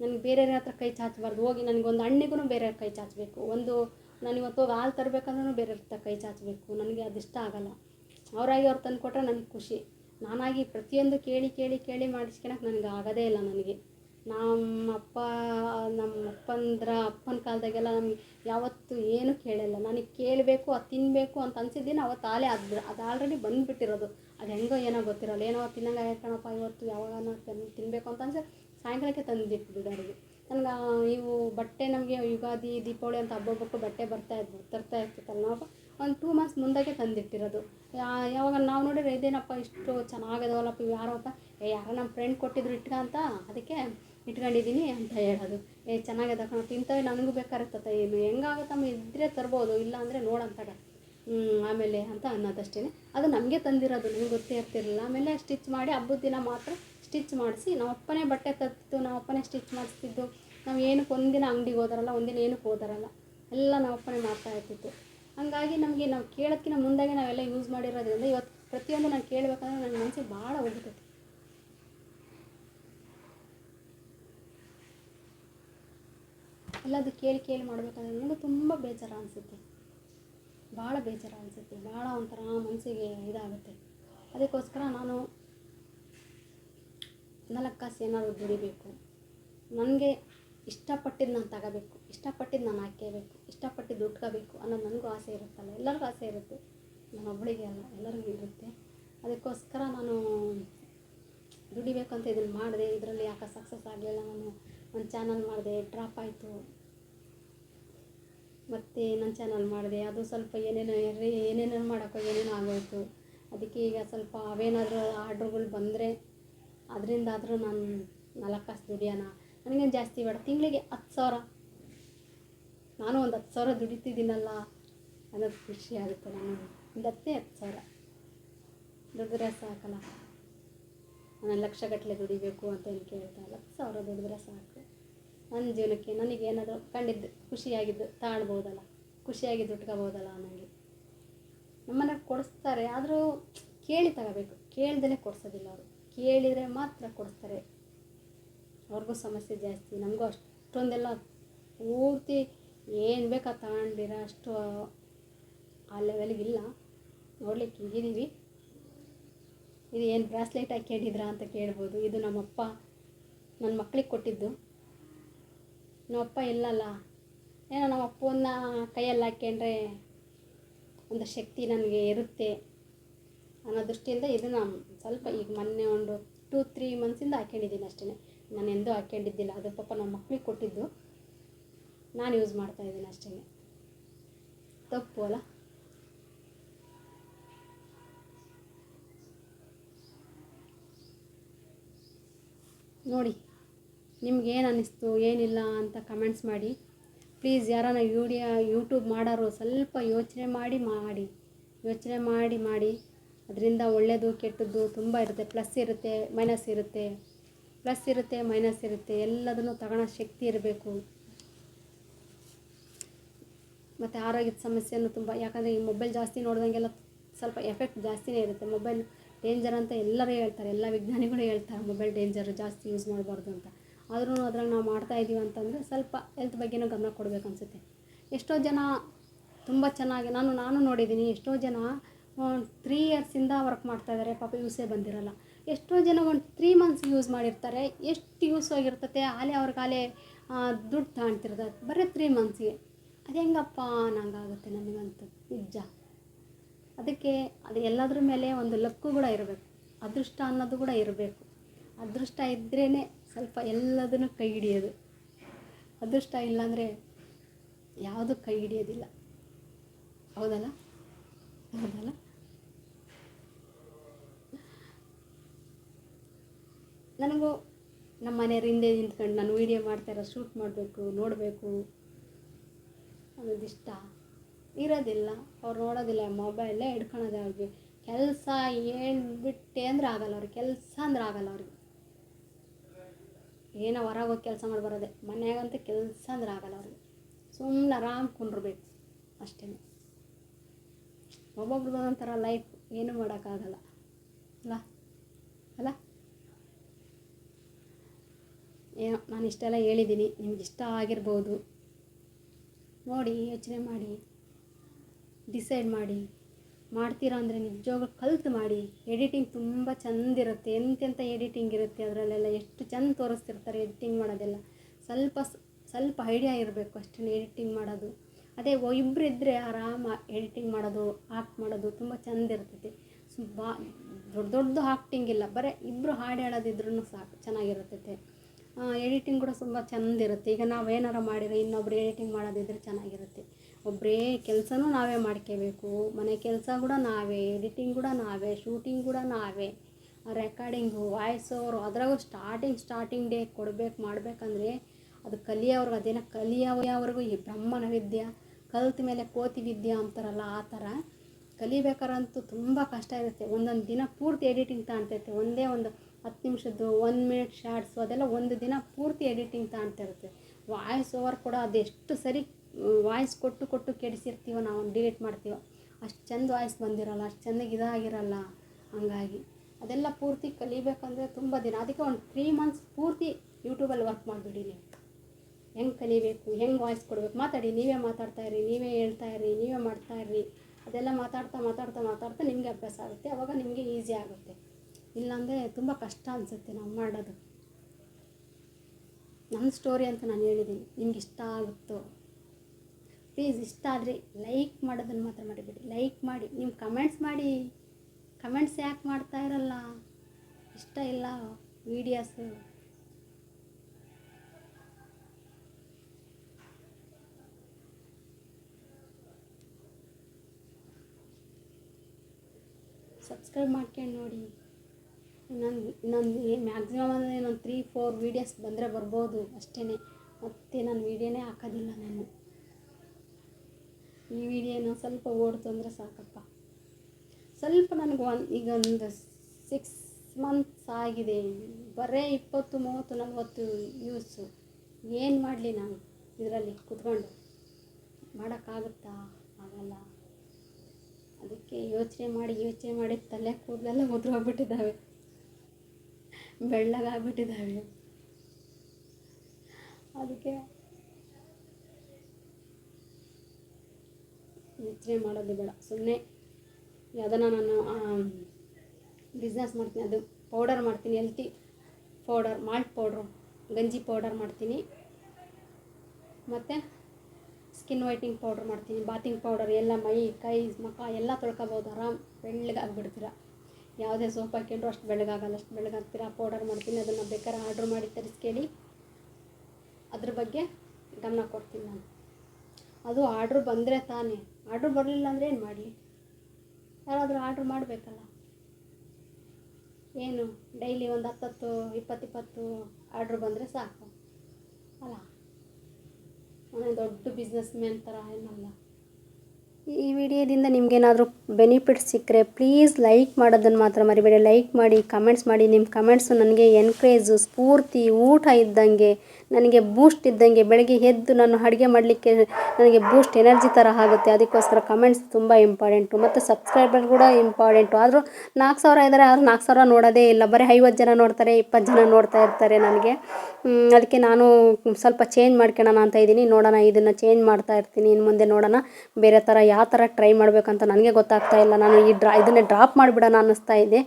ನನಗೆ ಬೇರೆಯವ್ರ ಹತ್ರ ಕೈ ಚಾಚಬಾರ್ದು. ಹೋಗಿ ನನಗೊಂದು ಹಣ್ಣಿಗೂ ಬೇರೆಯವ್ರ ಕೈ ಚಾಚಬೇಕು. ಒಂದು ನಾನು ಇವತ್ತು ಹೋಗಿ ಹಾಲು ತರಬೇಕಂದ್ರೂ ಬೇರೆಯವ್ರ ಹತ್ರ ಕೈ ಚಾಚಬೇಕು. ನನಗೆ ಅದು ಇಷ್ಟ ಆಗಲ್ಲ. ಅವರಾಗಿ ಅವ್ರು ತಂದು ಕೊಟ್ಟರೆ ನನಗೆ ಖುಷಿ. ನಾನಾಗಿ ಪ್ರತಿಯೊಂದು ಕೇಳಿ ಕೇಳಿ ಕೇಳಿ ಮಾಡಿಸ್ಕೊಳಕ್ಕೆ ನನಗೆ ಆಗೋದೇ ಇಲ್ಲ ನನಗೆ. ನಮ್ಮ ಅಪ್ಪ ನಮ್ಮ ಅಪ್ಪಂದ್ರ ಅಪ್ಪನ ಕಾಲದಾಗೆಲ್ಲ ನಮ್ಗೆ ಯಾವತ್ತು ಏನೂ ಕೇಳಲ್ಲ. ನನಗೆ ಕೇಳಬೇಕು, ಅದು ತಿನ್ನಬೇಕು ಅಂತ ಅನ್ಸಿದ್ದೀನಿ ಅವತ್ತು ಆಲೇ ಅದು ಅದು ಆಲ್ರೆಡಿ ಬಂದುಬಿಟ್ಟಿರೋದು. ಅದು ಹೆಂಗೋ ಏನೋ ಗೊತ್ತಿರಲ್ಲ. ಏನೋ ತಿನ್ನಂಗೆ ಆಗೈತೆ ಕಣಪ್ಪ ಇವತ್ತು ಯಾವಾಗ ತಿನ್ನಬೇಕು ಅಂತ ಅನ್ಸಿ ಸಾಯಂಕಾಲಕ್ಕೆ ತಂದಿಟ್ಬಿಡೋರಿಗೆ ನನಗೆ ಇವು ಬಟ್ಟೆ ನಮಗೆ ಯುಗಾದಿ, ದೀಪಾವಳಿ ಅಂತ ಹಬ್ಬಬ್ಬಕ್ಕೂ ಬಟ್ಟೆ ಬರ್ತಾ ಇದ್ವು ತರ್ತಾ ಇರ್ತಿತ್ತಲ್ಲ ನಾವು ಒಂದು ಟೂ ಮಂತ್ಸ್ ಮುಂದಕ್ಕೆ ತಂದಿಟ್ಟಿರೋದು. ಯಾವಾಗ ನಾವು ನೋಡಿದ್ರೆ ಇದೇನಪ್ಪ ಇಷ್ಟು ಚೆನ್ನಾಗಿದಾವಲ್ಲಪ್ಪ ಯಾರೋ ಅಂತ ಏ, ಯಾರೋ ನಮ್ಮ ಫ್ರೆಂಡ್ ಕೊಟ್ಟಿದ್ರು ಇಟ್ಕ ಅಂತ ಅದಕ್ಕೆ ಇಟ್ಕೊಂಡಿದ್ದೀನಿ ಅಂತ ಹೇಳೋದು. ಏ, ಚೆನ್ನಾಗಿದೆ ಕಣ, ತಿಂತವೆ, ನನಗೂ ಬೇಕಾಗಿರ್ತದೆ ಏನು, ಹೆಂಗಾಗುತ್ತಮ್ಮ ಇದ್ದರೆ ತರ್ಬೋದು, ಇಲ್ಲ ಅಂದರೆ ನೋಡಂತಾಗ ಆಮೇಲೆ ಅಂತ ಅನ್ನೋದಷ್ಟೇ ಅದು ನಮಗೆ ತಂದಿರೋದು, ನಮ್ಗೆ ಗೊತ್ತೇ ಇರ್ತಿರಲಿಲ್ಲ. ಆಮೇಲೆ ಸ್ಟಿಚ್ ಮಾಡಿ ಹಬ್ಬದ ದಿನ ಮಾತ್ರ ಸ್ಟಿಚ್ ಮಾಡಿಸಿ, ನಮ್ಮ ಅಪ್ಪನೇ ಬಟ್ಟೆ ತತ್ತಿತ್ತು ನಮ್ಮ ಅಪ್ಪನೇ ಸ್ಟಿಚ್ ಮಾಡಿಸ್ತಿದ್ದು. ನಾವು ಏನಕ್ಕೆ ಒಂದಿನ ಅಂಗಡಿಗೆ ಹೋದಾರಲ್ಲ ಒಂದಿನ ಏನಕ್ಕೆ ಹೋದಾರಲ್ಲ, ಎಲ್ಲ ನಮ್ಮ ಅಪ್ಪನೇ ಮಾಡ್ತಾ ಇರ್ತಿತ್ತು. ಹಾಗಾಗಿ ನಮಗೆ ನಾವು ಕೇಳೋಕ್ಕಿಂತ ಮುಂದಾಗೆ ನಾವೆಲ್ಲ ಯೂಸ್ ಮಾಡಿರೋದ್ರಿಂದ ಇವತ್ತು ಪ್ರತಿಯೊಂದು ನಾನು ಕೇಳಬೇಕಂದ್ರೆ ನನ್ನ ಮನಸ್ಸಿಗೆ ಭಾಳ ಹೋಗ್ತೈತಿ ಎಲ್ಲದು ಕೇಳಿ ಕೇಳಿ ಮಾಡ್ಬೇಕಂದ್ರೆ ನನಗೆ ತುಂಬ ಬೇಜಾರು ಅನಿಸುತ್ತೆ. ಭಾಳ ಬೇಜಾರು ಅನಿಸುತ್ತೆ. ಭಾಳ ಒಂಥರ ಮನಸ್ಸಿಗೆ ಇದಾಗುತ್ತೆ. ಅದಕ್ಕೋಸ್ಕರ ನಾನು ನಾಲ್ಕು ಕಾಸು ಏನಾದರೂ ದುಡಿಬೇಕು. ನನಗೆ ಇಷ್ಟಪಟ್ಟಿದ್ದು ನಾನು ತಗೋಬೇಕು. ಇಷ್ಟಪಟ್ಟಿದ್ದು ನಾನು ಹಾಕ್ಕೋಬೇಕು ಇಷ್ಟಪಟ್ಟಿದ್ದು ಉಟ್ಕೋಬೇಕು ಅನ್ನೋದು ನನಗೂ ಆಸೆ ಇರುತ್ತಲ್ಲ. ಎಲ್ಲರಿಗೂ ಆಸೆ ಇರುತ್ತೆ. ನಮ್ಮ ಒಬ್ಬಳಿಗೆ ಅಲ್ಲ, ಎಲ್ಲರಿಗೂ ಇರುತ್ತೆ. ಅದಕ್ಕೋಸ್ಕರ ನಾನು ದುಡಿಬೇಕಂತ ಇದನ್ನು ಮಾಡಿದೆ. ಇದರಲ್ಲಿ ಯಾಕೆ ಸಕ್ಸಸ್ ಆಗಲಿಲ್ಲ ನಾನು. ಒಂದು ಚಾನಲ್ ಮಾಡಿದೆ, ಡ್ರಾಪ್ ಆಯಿತು. ಮತ್ತು ನನ್ನ ಚಾನಲ್ ಮಾಡಿದೆ, ಅದು ಸ್ವಲ್ಪ ಏನೇನೋ ಏನೇನೋ ಮಾಡೋಕ್ಕೋ ಏನೇನೋ ಆಗೋಯ್ತು. ಅದಕ್ಕೆ ಈಗ ಸ್ವಲ್ಪ ಅವೇನಾದರೂ ಆರ್ಡ್ರುಗಳು ಬಂದರೆ ಅದರಿಂದಾದರೂ ನಾನು ನಾಲ್ಕು ಕಾಸು ದುಡಿಯೋಣ. ನನಗೇನು ಜಾಸ್ತಿ ಬೇಡ, ತಿಂಗಳಿಗೆ ಹತ್ತು ಸಾವಿರ. ನಾನು ಒಂದು ಹತ್ತು ಸಾವಿರ ದುಡಿತಿದ್ದೀನಲ್ಲ, ಅನ್ನೋದು ಖುಷಿ ಆಗುತ್ತೆ ನಾನು ಒಂದು ಹತ್ತೇ ಹತ್ತು ಸಾವಿರ. ದುಡಿದ್ರೆ ಸಾಕಲ್ಲ. ಲಕ್ಷಗಟ್ಟಲೆ ದುಡಿಬೇಕು ಅಂತ ಏನು ಕೇಳ್ತಾ ಇಲ್ಲ ಹತ್ತು ಸಾವಿರ ದುಡಿದ್ರೆ ಸಾಕು. ನನ್ನ ಜೀವನಕ್ಕೆ ನನಗೆ ಏನಾದರೂ ಕಂಡಿದ್ದು ಖುಷಿಯಾಗಿದ್ದು ತಾಳ್ಬೋದಲ್ಲ, ಖುಷಿಯಾಗಿ ದುಡ್ಕೋಬೋದಲ್ಲ ನನಗೆ ನಮ್ಮನೆ ಕೊಡಿಸ್ತಾರೆ, ಆದರೂ ಕೇಳಿ ತಗೋಬೇಕು. ಕೇಳ್ದಲೇ ಕೊಡಿಸೋದಿಲ್ಲ ಅವರು. ಕೇಳಿದರೆ ಮಾತ್ರ ಕೊಡಿಸ್ತಾರೆ. ಅವ್ರಿಗೂ ಸಮಸ್ಯೆ ಜಾಸ್ತಿ, ನಮಗೂ ಅಷ್ಟೊಂದೆಲ್ಲ ಪೂರ್ತಿ ಏನು ಬೇಕಾ ತಗೊಂಡಿರೋ ಅಷ್ಟು ಆ ಲೆವೆಲ್ಗಿಲ್ಲ ನೋಡ್ಲಿಕ್ಕೆ ಹಿಂಗಿದ್ದೀವಿ ಇದು ಏನು ಬ್ರಾಸ್ಲೆಟ್ ಹಾಕ್ಕೊಂಡಿದ್ರಾ ಅಂತ ಕೇಳ್ಬೋದು. ಇದು ನಮ್ಮಪ್ಪ ನನ್ನ ಮಕ್ಳಿಗೆ ಕೊಟ್ಟಿದ್ದು. ನಮ್ಮಪ್ಪ ಇಲ್ಲಲ್ಲ. ಏನೋ ನಮ್ಮ ಅಪ್ಪನ ಕೈಯಲ್ಲಿ ಹಾಕ್ಕೊಂಡ್ರೆ ಒಂದು ಶಕ್ತಿ ನನಗೆ ಇರುತ್ತೆ ಅನ್ನೋ ದೃಷ್ಟಿಯಿಂದ ಇದು ನಾನು ಸ್ವಲ್ಪ ಈಗ ಮೊನ್ನೆ ಒಂದು ಟೂ ತ್ರೀ ಮಂತ್ಸಿಂದ ಹಾಕ್ಕೊಂಡಿದ್ದೀನಿ ಅಷ್ಟೇ ನಾನು ಎಂದೂ ಹಾಕ್ಕೊಂಡಿದ್ದಿಲ್ಲ ಅದು ಪಾಪ ನಮ್ಮ ಮಕ್ಕಳಿಗೆ ಕೊಟ್ಟಿದ್ದು. ನಾನು ಯೂಸ್ ಮಾಡ್ತಾ ಇದ್ದೀನಿ ಅಷ್ಟೇ ತಪ್ಪು ಅಲ್ಲ? ನೋಡಿ ನಿಮ್ಗೇನು ಅನ್ನಿಸ್ತು ಏನಿಲ್ಲ ಅಂತ ಕಮೆಂಟ್ಸ್ ಮಾಡಿ. ಪ್ಲೀಸ್ ಯಾರನ್ನ ವಿಡಿಯೋ ಯೂಟ್ಯೂಬ್ ಮಾಡೋರು ಸ್ವಲ್ಪ ಯೋಚನೆ ಮಾಡಿ ಮಾಡಿ. ಯೋಚನೆ ಮಾಡಿ ಮಾಡಿ. ಅದರಿಂದ ಒಳ್ಳೆಯದು ಕೆಟ್ಟದ್ದು ತುಂಬ ಇರುತ್ತೆ. ಪ್ಲಸ್ ಇರುತ್ತೆ ಮೈನಸ್ ಇರುತ್ತೆ. ಪ್ಲಸ್ ಇರುತ್ತೆ ಮೈನಸ್ ಇರುತ್ತೆ. ಎಲ್ಲದನ್ನು ತಗೊಳ್ಳೋ ಶಕ್ತಿ ಇರಬೇಕು. ಮತ್ತು ಆರೋಗ್ಯದ ಸಮಸ್ಯೆಯನ್ನು ತುಂಬ, ಯಾಕಂದರೆ ಈ ಮೊಬೈಲ್ ಜಾಸ್ತಿ ನೋಡಿದಂಗೆಲ್ಲ ಸ್ವಲ್ಪ ಎಫೆಕ್ಟ್ ಜಾಸ್ತಿನೇ ಇರುತ್ತೆ. ಮೊಬೈಲ್ ಡೇಂಜರ್ ಅಂತ ಎಲ್ಲರೂ ಹೇಳ್ತಾರೆ, ಎಲ್ಲ ವಿಜ್ಞಾನಿಗಳು ಹೇಳ್ತಾರೆ ಮೊಬೈಲ್ ಡೇಂಜರ್ ಜಾಸ್ತಿ ಯೂಸ್ ಮಾಡಬಾರ್ದು ಅಂತ. ಆದ್ರೂ ಅದ್ರಾಗ ನಾವು ಮಾಡ್ತಾ ಇದ್ದೀವಿ ಅಂತಂದರೆ ಸ್ವಲ್ಪ ಹೆಲ್ತ್ ಬಗ್ಗೆನೂ ಗಮನ ಕೊಡಬೇಕು ಅನಿಸುತ್ತೆ. ಎಷ್ಟೋ ಜನ ತುಂಬ ಚೆನ್ನಾಗಿ, ನಾನು ನಾನು ನೋಡಿದ್ದೀನಿ ಎಷ್ಟೋ ಜನ ತ್ರೀ ಇಯರ್ಸಿಂದ ವರ್ಕ್ ಮಾಡ್ತಾ ಇದ್ದಾರೆ ಪಾಪ ಯೂಸೇ ಬಂದಿರಲ್ಲ. ಎಷ್ಟೋ ಜನ ಒಂದು ತ್ರೀ ಮಂತ್ಸ್ ಯೂಸ್ ಮಾಡಿರ್ತಾರೆ, ಎಷ್ಟು ಯೂಸ್ ಆಗಿರ್ತತೆ ಆಲೆ ಅವ್ರಿಗೆ ಆಲೆ ದುಡ್ಡು ತಗೊಳ್ತಿರ್ತದೆ ಬರೀ ತ್ರೀ ಮಂತ್ಸಿಗೆ ಅದು ಹೆಂಗಪ್ಪ, ನಂಗಾಗುತ್ತೆ ನನಗಂತೂ ನಿಜ. ಅದಕ್ಕೆ ಅದು ಎಲ್ಲದ್ರ ಮೇಲೆ ಒಂದು ಲಕ್ಕು ಕೂಡ ಇರಬೇಕು. ಅದೃಷ್ಟ ಅನ್ನೋದು ಕೂಡ ಇರಬೇಕು. ಅದೃಷ್ಟ ಇದ್ರೇ ಸ್ವಲ್ಪ ಎಲ್ಲದನ್ನು ಕೈ ಹಿಡಿಯೋದು. ಅದೃಷ್ಟ ಇಲ್ಲಾಂದರೆ ಯಾವುದು ಕೈ ಹಿಡಿಯೋದಿಲ್ಲ. ಹೌದಲ್ಲ? ಹೌದಲ್ಲ? ನನಗೂ ನಮ್ಮ ಮನೆಯವ್ರ ಹಿಂದೆ ನಿಂತ್ಕೊಂಡು ನಾನು ವೀಡಿಯೋ ಮಾಡ್ತಾಯಿರೋ ಶೂಟ್ ಮಾಡಬೇಕು, ನೋಡಬೇಕು ಅನ್ನೋದಿಷ್ಟ ಇರೋದಿಲ್ಲ. ಅವ್ರು ನೋಡೋದಿಲ್ಲ ಮೊಬೈಲೇ ಹಿಡ್ಕೊಳೋದು ಅವ್ರಿಗೆ. ಕೆಲಸ ಏನು ಬಿಟ್ಟೆ ಅಂದ್ರೆ ಆಗಲ್ಲ ಅವ್ರಿಗೆ, ಕೆಲಸ ಅಂದ್ರೆ ಆಗಲ್ಲ ಅವ್ರಿಗೆ. ಏನೋ ಹೊರಗೆ ಹೋಗಿ ಕೆಲಸ ಮಾಡಿ ಬರೋದೆ, ಮನ್ಯಾಗಂತೂ ಕೆಲಸ ಅಂದ್ರೆ ಆಗಲ್ಲ ಅವ್ರಿಗೆ. ಸುಮ್ಮನೆ ಆರಾಮ್ ಕುಂಡ್ರಬೇಕು ಅಷ್ಟೇ ಒಬ್ಬೊಬ್ರದ್ದು ಒಂದೊಂಥರ ಲೈಫ್ ಏನೂ ಮಾಡೋಕ್ಕಾಗಲ್ಲ. ಅಲ್ಲ? ಅಲ್ಲ? ಏನೋ, ನಾನು ಇಷ್ಟೆಲ್ಲ ಹೇಳಿದ್ದೀನಿ, ನಿಮ್ಗೆ ಇಷ್ಟ ಆಗಿರ್ಬೋದು. ನೋಡಿ, ಯೋಚನೆ ಮಾಡಿ. ಡಿಸೈಡ್ ಮಾಡಿ. ಮಾಡ್ತೀರಾ ಅಂದರೆ ನಿಜವಾಗ್ಲೂ ಕಲ್ತು ಮಾಡಿ. ಎಡಿಟಿಂಗ್ ತುಂಬ ಚೆಂದಿರುತ್ತೆ. ಎಂತೆಂಥ ಎಡಿಟಿಂಗ್ ಇರುತ್ತೆ ಅದರಲ್ಲೆಲ್ಲ ಎಷ್ಟು ಚೆಂದ ತೋರಿಸ್ತಿರ್ತಾರೆ ಎಡಿಟಿಂಗ್ ಮಾಡೋದೆಲ್ಲ. ಸ್ವಲ್ಪ ಸ್ವಲ್ಪ ಐಡಿಯಾ ಇರಬೇಕು ಅಷ್ಟೇ ಎಡಿಟಿಂಗ್ ಮಾಡೋದು. ಅದೇ ಇಬ್ಬರು ಇದ್ದರೆ ಆರಾಮ ಎಡಿಟಿಂಗ್ ಮಾಡೋದು, ಆಕ್ಟ್ ಮಾಡೋದು ತುಂಬ ಚೆಂದ ಇರ್ತೈತಿ ಬಾ, ದೊಡ್ಡ ದೊಡ್ಡದು ಆಕ್ಟಿಂಗ್ ಇಲ್ಲ. ಬರೀ ಇಬ್ಬರು ಹಾಡು ಹೇಳೋದಿದ್ರೂ ಸಾಕು, ಚೆನ್ನಾಗಿರ್ತೈತೆ. ಎಡಿಟಿಂಗ್ ಕೂಡ ತುಂಬ ಚಂದ ಇರುತ್ತೆ ಈಗ ನಾವು ಏನಾರ ಮಾಡಿದ್ರೆ ಇನ್ನೊಬ್ರು ಎಡಿಟಿಂಗ್ ಮಾಡೋದಿದ್ರೆ ಚೆನ್ನಾಗಿರುತ್ತೆ. ಒಬ್ಬರೇ ಕೆಲಸನೂ ನಾವೇ ಮಾಡ್ಕೋಬೇಕು. ಮನೆ ಕೆಲಸ ಕೂಡ ನಾವೇ, ಎಡಿಟಿಂಗ್ ಕೂಡ ನಾವೇ, ಶೂಟಿಂಗ್ ಕೂಡ ನಾವೇ. ರೆಕಾರ್ಡಿಂಗು, ವಾಯ್ಸ್ ಓವರು ಅದ್ರಾಗೂ ಸ್ಟಾರ್ಟಿಂಗ್ ಸ್ಟಾರ್ಟಿಂಗ್ ಡೇ ಕೊಡಬೇಕು, ಮಾಡಬೇಕಂದ್ರೆ ಅದು ಕಲಿಯೋವ್ರಿಗೆ, ಅದೇನೋ ಕಲಿಯೋವರೆಗೂ ಈ ಬ್ರಹ್ಮನ ವಿದ್ಯೆ ಕಲ್ತ ಮೇಲೆ ಕೋತಿ ವಿದ್ಯೆ ಅಂತಾರಲ್ಲ, ಆ ಥರ ಕಲಿಬೇಕಾರಂತೂ ತುಂಬ ಕಷ್ಟ ಇರುತ್ತೆ. ಒಂದೊಂದು ದಿನ ಪೂರ್ತಿ ಎಡಿಟಿಂಗ್ ತಾಣ್ತೈತೆ ಒಂದೇ ಒಂದು ಹತ್ತು ನಿಮಿಷದ್ದು ಒನ್ ಮಿನಿಟ್ ಶಾರ್ಟ್ಸು ಅದೆಲ್ಲ ಒಂದು ದಿನ ಪೂರ್ತಿ ಎಡಿಟಿಂಗ್ ತಾಣ್ತಿರುತ್ತೆ. ವಾಯ್ಸ್ ಓವರ್ ಕೂಡ ಅದೆಷ್ಟು ಸರಿ ವಾಯ್ಸ್ ಕೊಟ್ಟು ಕೊಟ್ಟು ಕೆಡಿಸಿರ್ತೀವೋ ನಾವು ಡಿಲೀಟ್ ಮಾಡ್ತೀವೋ, ಅಷ್ಟು ಚಂದ ವಾಯ್ಸ್ ಬಂದಿರಲ್ಲ, ಅಷ್ಟು ಚೆಂದಾಗಿ ಇದಾಗಿರಲ್ಲ ಹಂಗಾಗಿ. ಅದೆಲ್ಲ ಪೂರ್ತಿ ಕಲಿಬೇಕಂದ್ರೆ ತುಂಬ ದಿನ. ಅದಕ್ಕೆ ಒಂದು ತ್ರೀ ಮಂತ್ಸ್ ಪೂರ್ತಿ ಯೂಟ್ಯೂಬಲ್ಲಿ ವರ್ಕ್ ಮಾಡಿಬಿಡಿ ನೀವು. ಹೆಂಗೆ ಕಲಿಬೇಕು, ಹೆಂಗೆ ವಾಯ್ಸ್ ಕೊಡಬೇಕು? ಮಾತಾಡಿ, ನೀವೇ ಮಾತಾಡ್ತಾ ಇರಿ, ನೀವೇ ಹೇಳ್ತಾ ಇರಿ, ನೀವೇ ಮಾಡ್ತಾ ಇರ್ರಿ ಅದೆಲ್ಲ ಮಾತಾಡ್ತಾ ಮಾತಾಡ್ತಾ ಮಾತಾಡ್ತಾ ನಿಮಗೆ ಅಭ್ಯಾಸ ಆಗುತ್ತೆ. ಅವಾಗ ನಿಮಗೆ ಈಸಿ ಆಗುತ್ತೆ. ಇಲ್ಲಾಂದರೆ ತುಂಬ ಕಷ್ಟ ಅನಿಸುತ್ತೆ ನಾವು ಮಾಡೋದು. ನನ್ನ ಸ್ಟೋರಿ ಅಂತ ನಾನು ಹೇಳಿದ್ದೀನಿ ನಿಮ್ಗೆ ಇಷ್ಟ ಆಗುತ್ತೋ? ಪ್ಲೀಸ್ ಇಷ್ಟ ಆದರೆ ಲೈಕ್ ಮಾಡೋದನ್ನು ಮಾತ್ರ ಮಾಡಿಬಿಡಿ ಲೈಕ್ ಮಾಡಿ ನೀವು ಕಮೆಂಟ್ಸ್ ಮಾಡಿ. ಕಮೆಂಟ್ಸ್ ಯಾಕೆ ಮಾಡ್ತಾ ಇರಲ್ಲ? ಇಷ್ಟ ಇಲ್ಲ ವೀಡಿಯೋಸು ಸಬ್ಸ್ಕ್ರೈಬ್ ಮಾಡ್ಕೊಂಡು ನೋಡಿ. ಇನ್ನೊಂದು ಇನ್ನೊಂದು ಮ್ಯಾಕ್ಸಿಮಮ್ ಅಂದರೆ ಇನ್ನೊಂದು ತ್ರೀ ಫೋರ್ ವೀಡಿಯೋಸ್ ಬಂದರೆ ಬರ್ಬೋದು ಅಷ್ಟೇ ಮತ್ತೆ ನಾನು ವೀಡಿಯೋನೇ ಹಾಕೋದಿಲ್ಲ ನಾನು. ಈ ವಿಡಿಯೋನ ಸ್ವಲ್ಪ ಓಡ್ತು ಅಂದರೆ ಸಾಕಪ್ಪ. ಸ್ವಲ್ಪ ನನಗೆ ಒಂದು ಈಗ ಒಂದು ಸಿಕ್ಸ್ ಮಂತ್ಸ್ ಆಗಿದೆ. ಬರೀ ಇಪ್ಪತ್ತು, ಮೂವತ್ತು, ನಲ್ವತ್ತು ಯೂಸು ಏನು ಮಾಡಲಿ ನಾನು ಇದರಲ್ಲಿ ಕುತ್ಕೊಂಡು? ಮಾಡೋಕ್ಕಾಗುತ್ತಾ? ಆಗಲ್ಲ. ಅದಕ್ಕೆ ಯೋಚನೆ ಮಾಡಿ ಯೋಚನೆ ಮಾಡಿ ತಲೆ ಕೂದಲೆಲ್ಲ ಉದುರೋಗ್ಬಿಟ್ಟಿದ್ದಾವೆ ಬೆಳ್ಳಗಾಗ್ಬಿಟ್ಟಿದ್ದಾವೆ. ಅದಕ್ಕೆ ಯೋಚನೆ ಮಾಡೋದು ಬೇಡ. ಸುಮ್ಮನೆ ಯಾವುದನ್ನ ನಾನು ಬಿಸ್ನೆಸ್ ಮಾಡ್ತೀನಿ, ಅದು ಪೌಡರ್ ಮಾಡ್ತೀನಿ ಎಲ್ತಿ ಪೌಡರ್ ಮಾಲ್ಟ್ ಪೌಡ್ರು ಗಂಜಿ ಪೌಡರ್ ಮಾಡ್ತೀನಿ. ಮತ್ತು ಸ್ಕಿನ್ ವೈಟಿಂಗ್ ಪೌಡ್ರ್ ಮಾಡ್ತೀನಿ ಬಾತಿಂಗ್ ಪೌಡರ್ ಎಲ್ಲ ಮೈ, ಕೈ ಮುಖ ಎಲ್ಲ ತೊಳ್ಕೊಬೋದು, ಆರಾಮ್ ಬೆಳ್ಳಗಾಗ್ಬಿಡ್ತೀರ ಯಾವುದೇ ಸೋಪ್ ಹಾಕ್ಕೊಂಡ್ರು ಅಷ್ಟು ಬೆಳಗಾಗಲ್ಲ ಅಷ್ಟು ಬೆಳಗಾಗ್ತೀರ ಪೌಡರ್ ಮಾಡ್ತೀನಿ, ಅದನ್ನು ಬೇಕಾದ್ರೆ ಆರ್ಡ್ರ್ ಮಾಡಿ ತರಿಸ್ಕೇಳಿ. ಅದ್ರ ಬಗ್ಗೆ ಗಮನ ಕೊಡ್ತೀನಿ ನಾನು. ಅದು ಆರ್ಡ್ರ್ ಬಂದರೆ ತಾನೇ ಆರ್ಡ್ರ್ ಬರಲಿಲ್ಲ ಅಂದರೆ ಏನು ಮಾಡಲಿ? ಯಾರಾದರೂ ಆರ್ಡ್ರ್ ಮಾಡಬೇಕಲ್ಲ. ಏನು, ಡೈಲಿ ಒಂದು ಹತ್ತತ್ತು, ಇಪ್ಪತ್ತಿಪ್ಪತ್ತು ಆರ್ಡ್ರ್ ಬಂದರೆ ಸಾಕು. ಅಲ್ಲ ದೊಡ್ಡ ಬಿಸ್ನೆಸ್ ಮ್ಯಾನ್ ಥರ ಏನಲ್ಲ. ಈ ವಿಡಿಯೋದಿಂದ ನಿಮಗೇನಾದರೂ ಬೆನಿಫಿಟ್ ಸಿಕ್ಕರೆ ಪ್ಲೀಸ್ ಲೈಕ್ ಮಾಡೋದನ್ನು ಮಾತ್ರ ಮರಿಬೇಡಿ. ಲೈಕ್ ಮಾಡಿ ಕಮೆಂಟ್ಸ್ ಮಾಡಿ ನಿಮ್ಮ ಕಮೆಂಟ್ಸು ನನಗೆ ಎನ್ಕರೇಜು ಸ್ಫೂರ್ತಿ, ಊಟ ಇದ್ದಂಗೆ ನನಗೆ ಬೂಸ್ಟ್ ಇದ್ದಂಗೆ ಬೆಳಗ್ಗೆ ಎದ್ದು ನಾನು ಅಡುಗೆ ಮಾಡಲಿಕ್ಕೆ ನನಗೆ ಬೂಸ್ಟ್ ಎನರ್ಜಿ ಥರ ಆಗುತ್ತೆ. ಅದಕ್ಕೋಸ್ಕರ ಕಮೆಂಟ್ಸ್ ತುಂಬ ಇಂಪಾರ್ಟೆಂಟು ಮತ್ತು ಸಬ್ಸ್ಕ್ರೈಬರ್ ಕೂಡ ಇಂಪಾರ್ಟೆಂಟು ಆದರೂ ನಾಲ್ಕು ಸಾವಿರ ಇದ್ದಾರೆ ಆದರೂ ನಾಲ್ಕು ಸಾವಿರ ನೋಡೋದೇ ಇಲ್ಲ. ಬರೀ ಐವತ್ತು ಜನ ನೋಡ್ತಾರೆ, ಇಪ್ಪತ್ತು ಜನ ನೋಡ್ತಾ ಇರ್ತಾರೆ ನನಗೆ. ಅದಕ್ಕೆ ನಾನು ಸ್ವಲ್ಪ ಚೇಂಜ್ ಮಾಡ್ಕೊಳ್ಳೋಣ ಅಂತ ಇದ್ದೀನಿ. ನೋಡೋಣ, ಇದನ್ನು ಚೇಂಜ್ ಮಾಡ್ತಾ ಇರ್ತೀನಿ. ಇನ್ನು ಮುಂದೆ ನೋಡೋಣ. ಬೇರೆ ಥರ ಯಾವ ಥರ ಟ್ರೈ ಮಾಡಬೇಕಂತ ನನಗೆ ಗೊತ್ತಾಗ್ತಾ ಇಲ್ಲ. ನಾನು ಈ ಡ್ರಾ ಇದನ್ನೇ ಡ್ರಾಪ್ ಮಾಡಿಬಿಡೋಣ ಅನ್ನಿಸ್ತಾ ಇದೆ.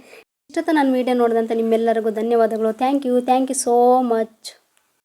ಇಷ್ಟೊತ್ತ ನಾನು ವೀಡಿಯೋ ನೋಡಿದಂಥ ನಿಮ್ಮೆಲ್ಲರಿಗೂ ಧನ್ಯವಾದಗಳು. Thank you thank you so much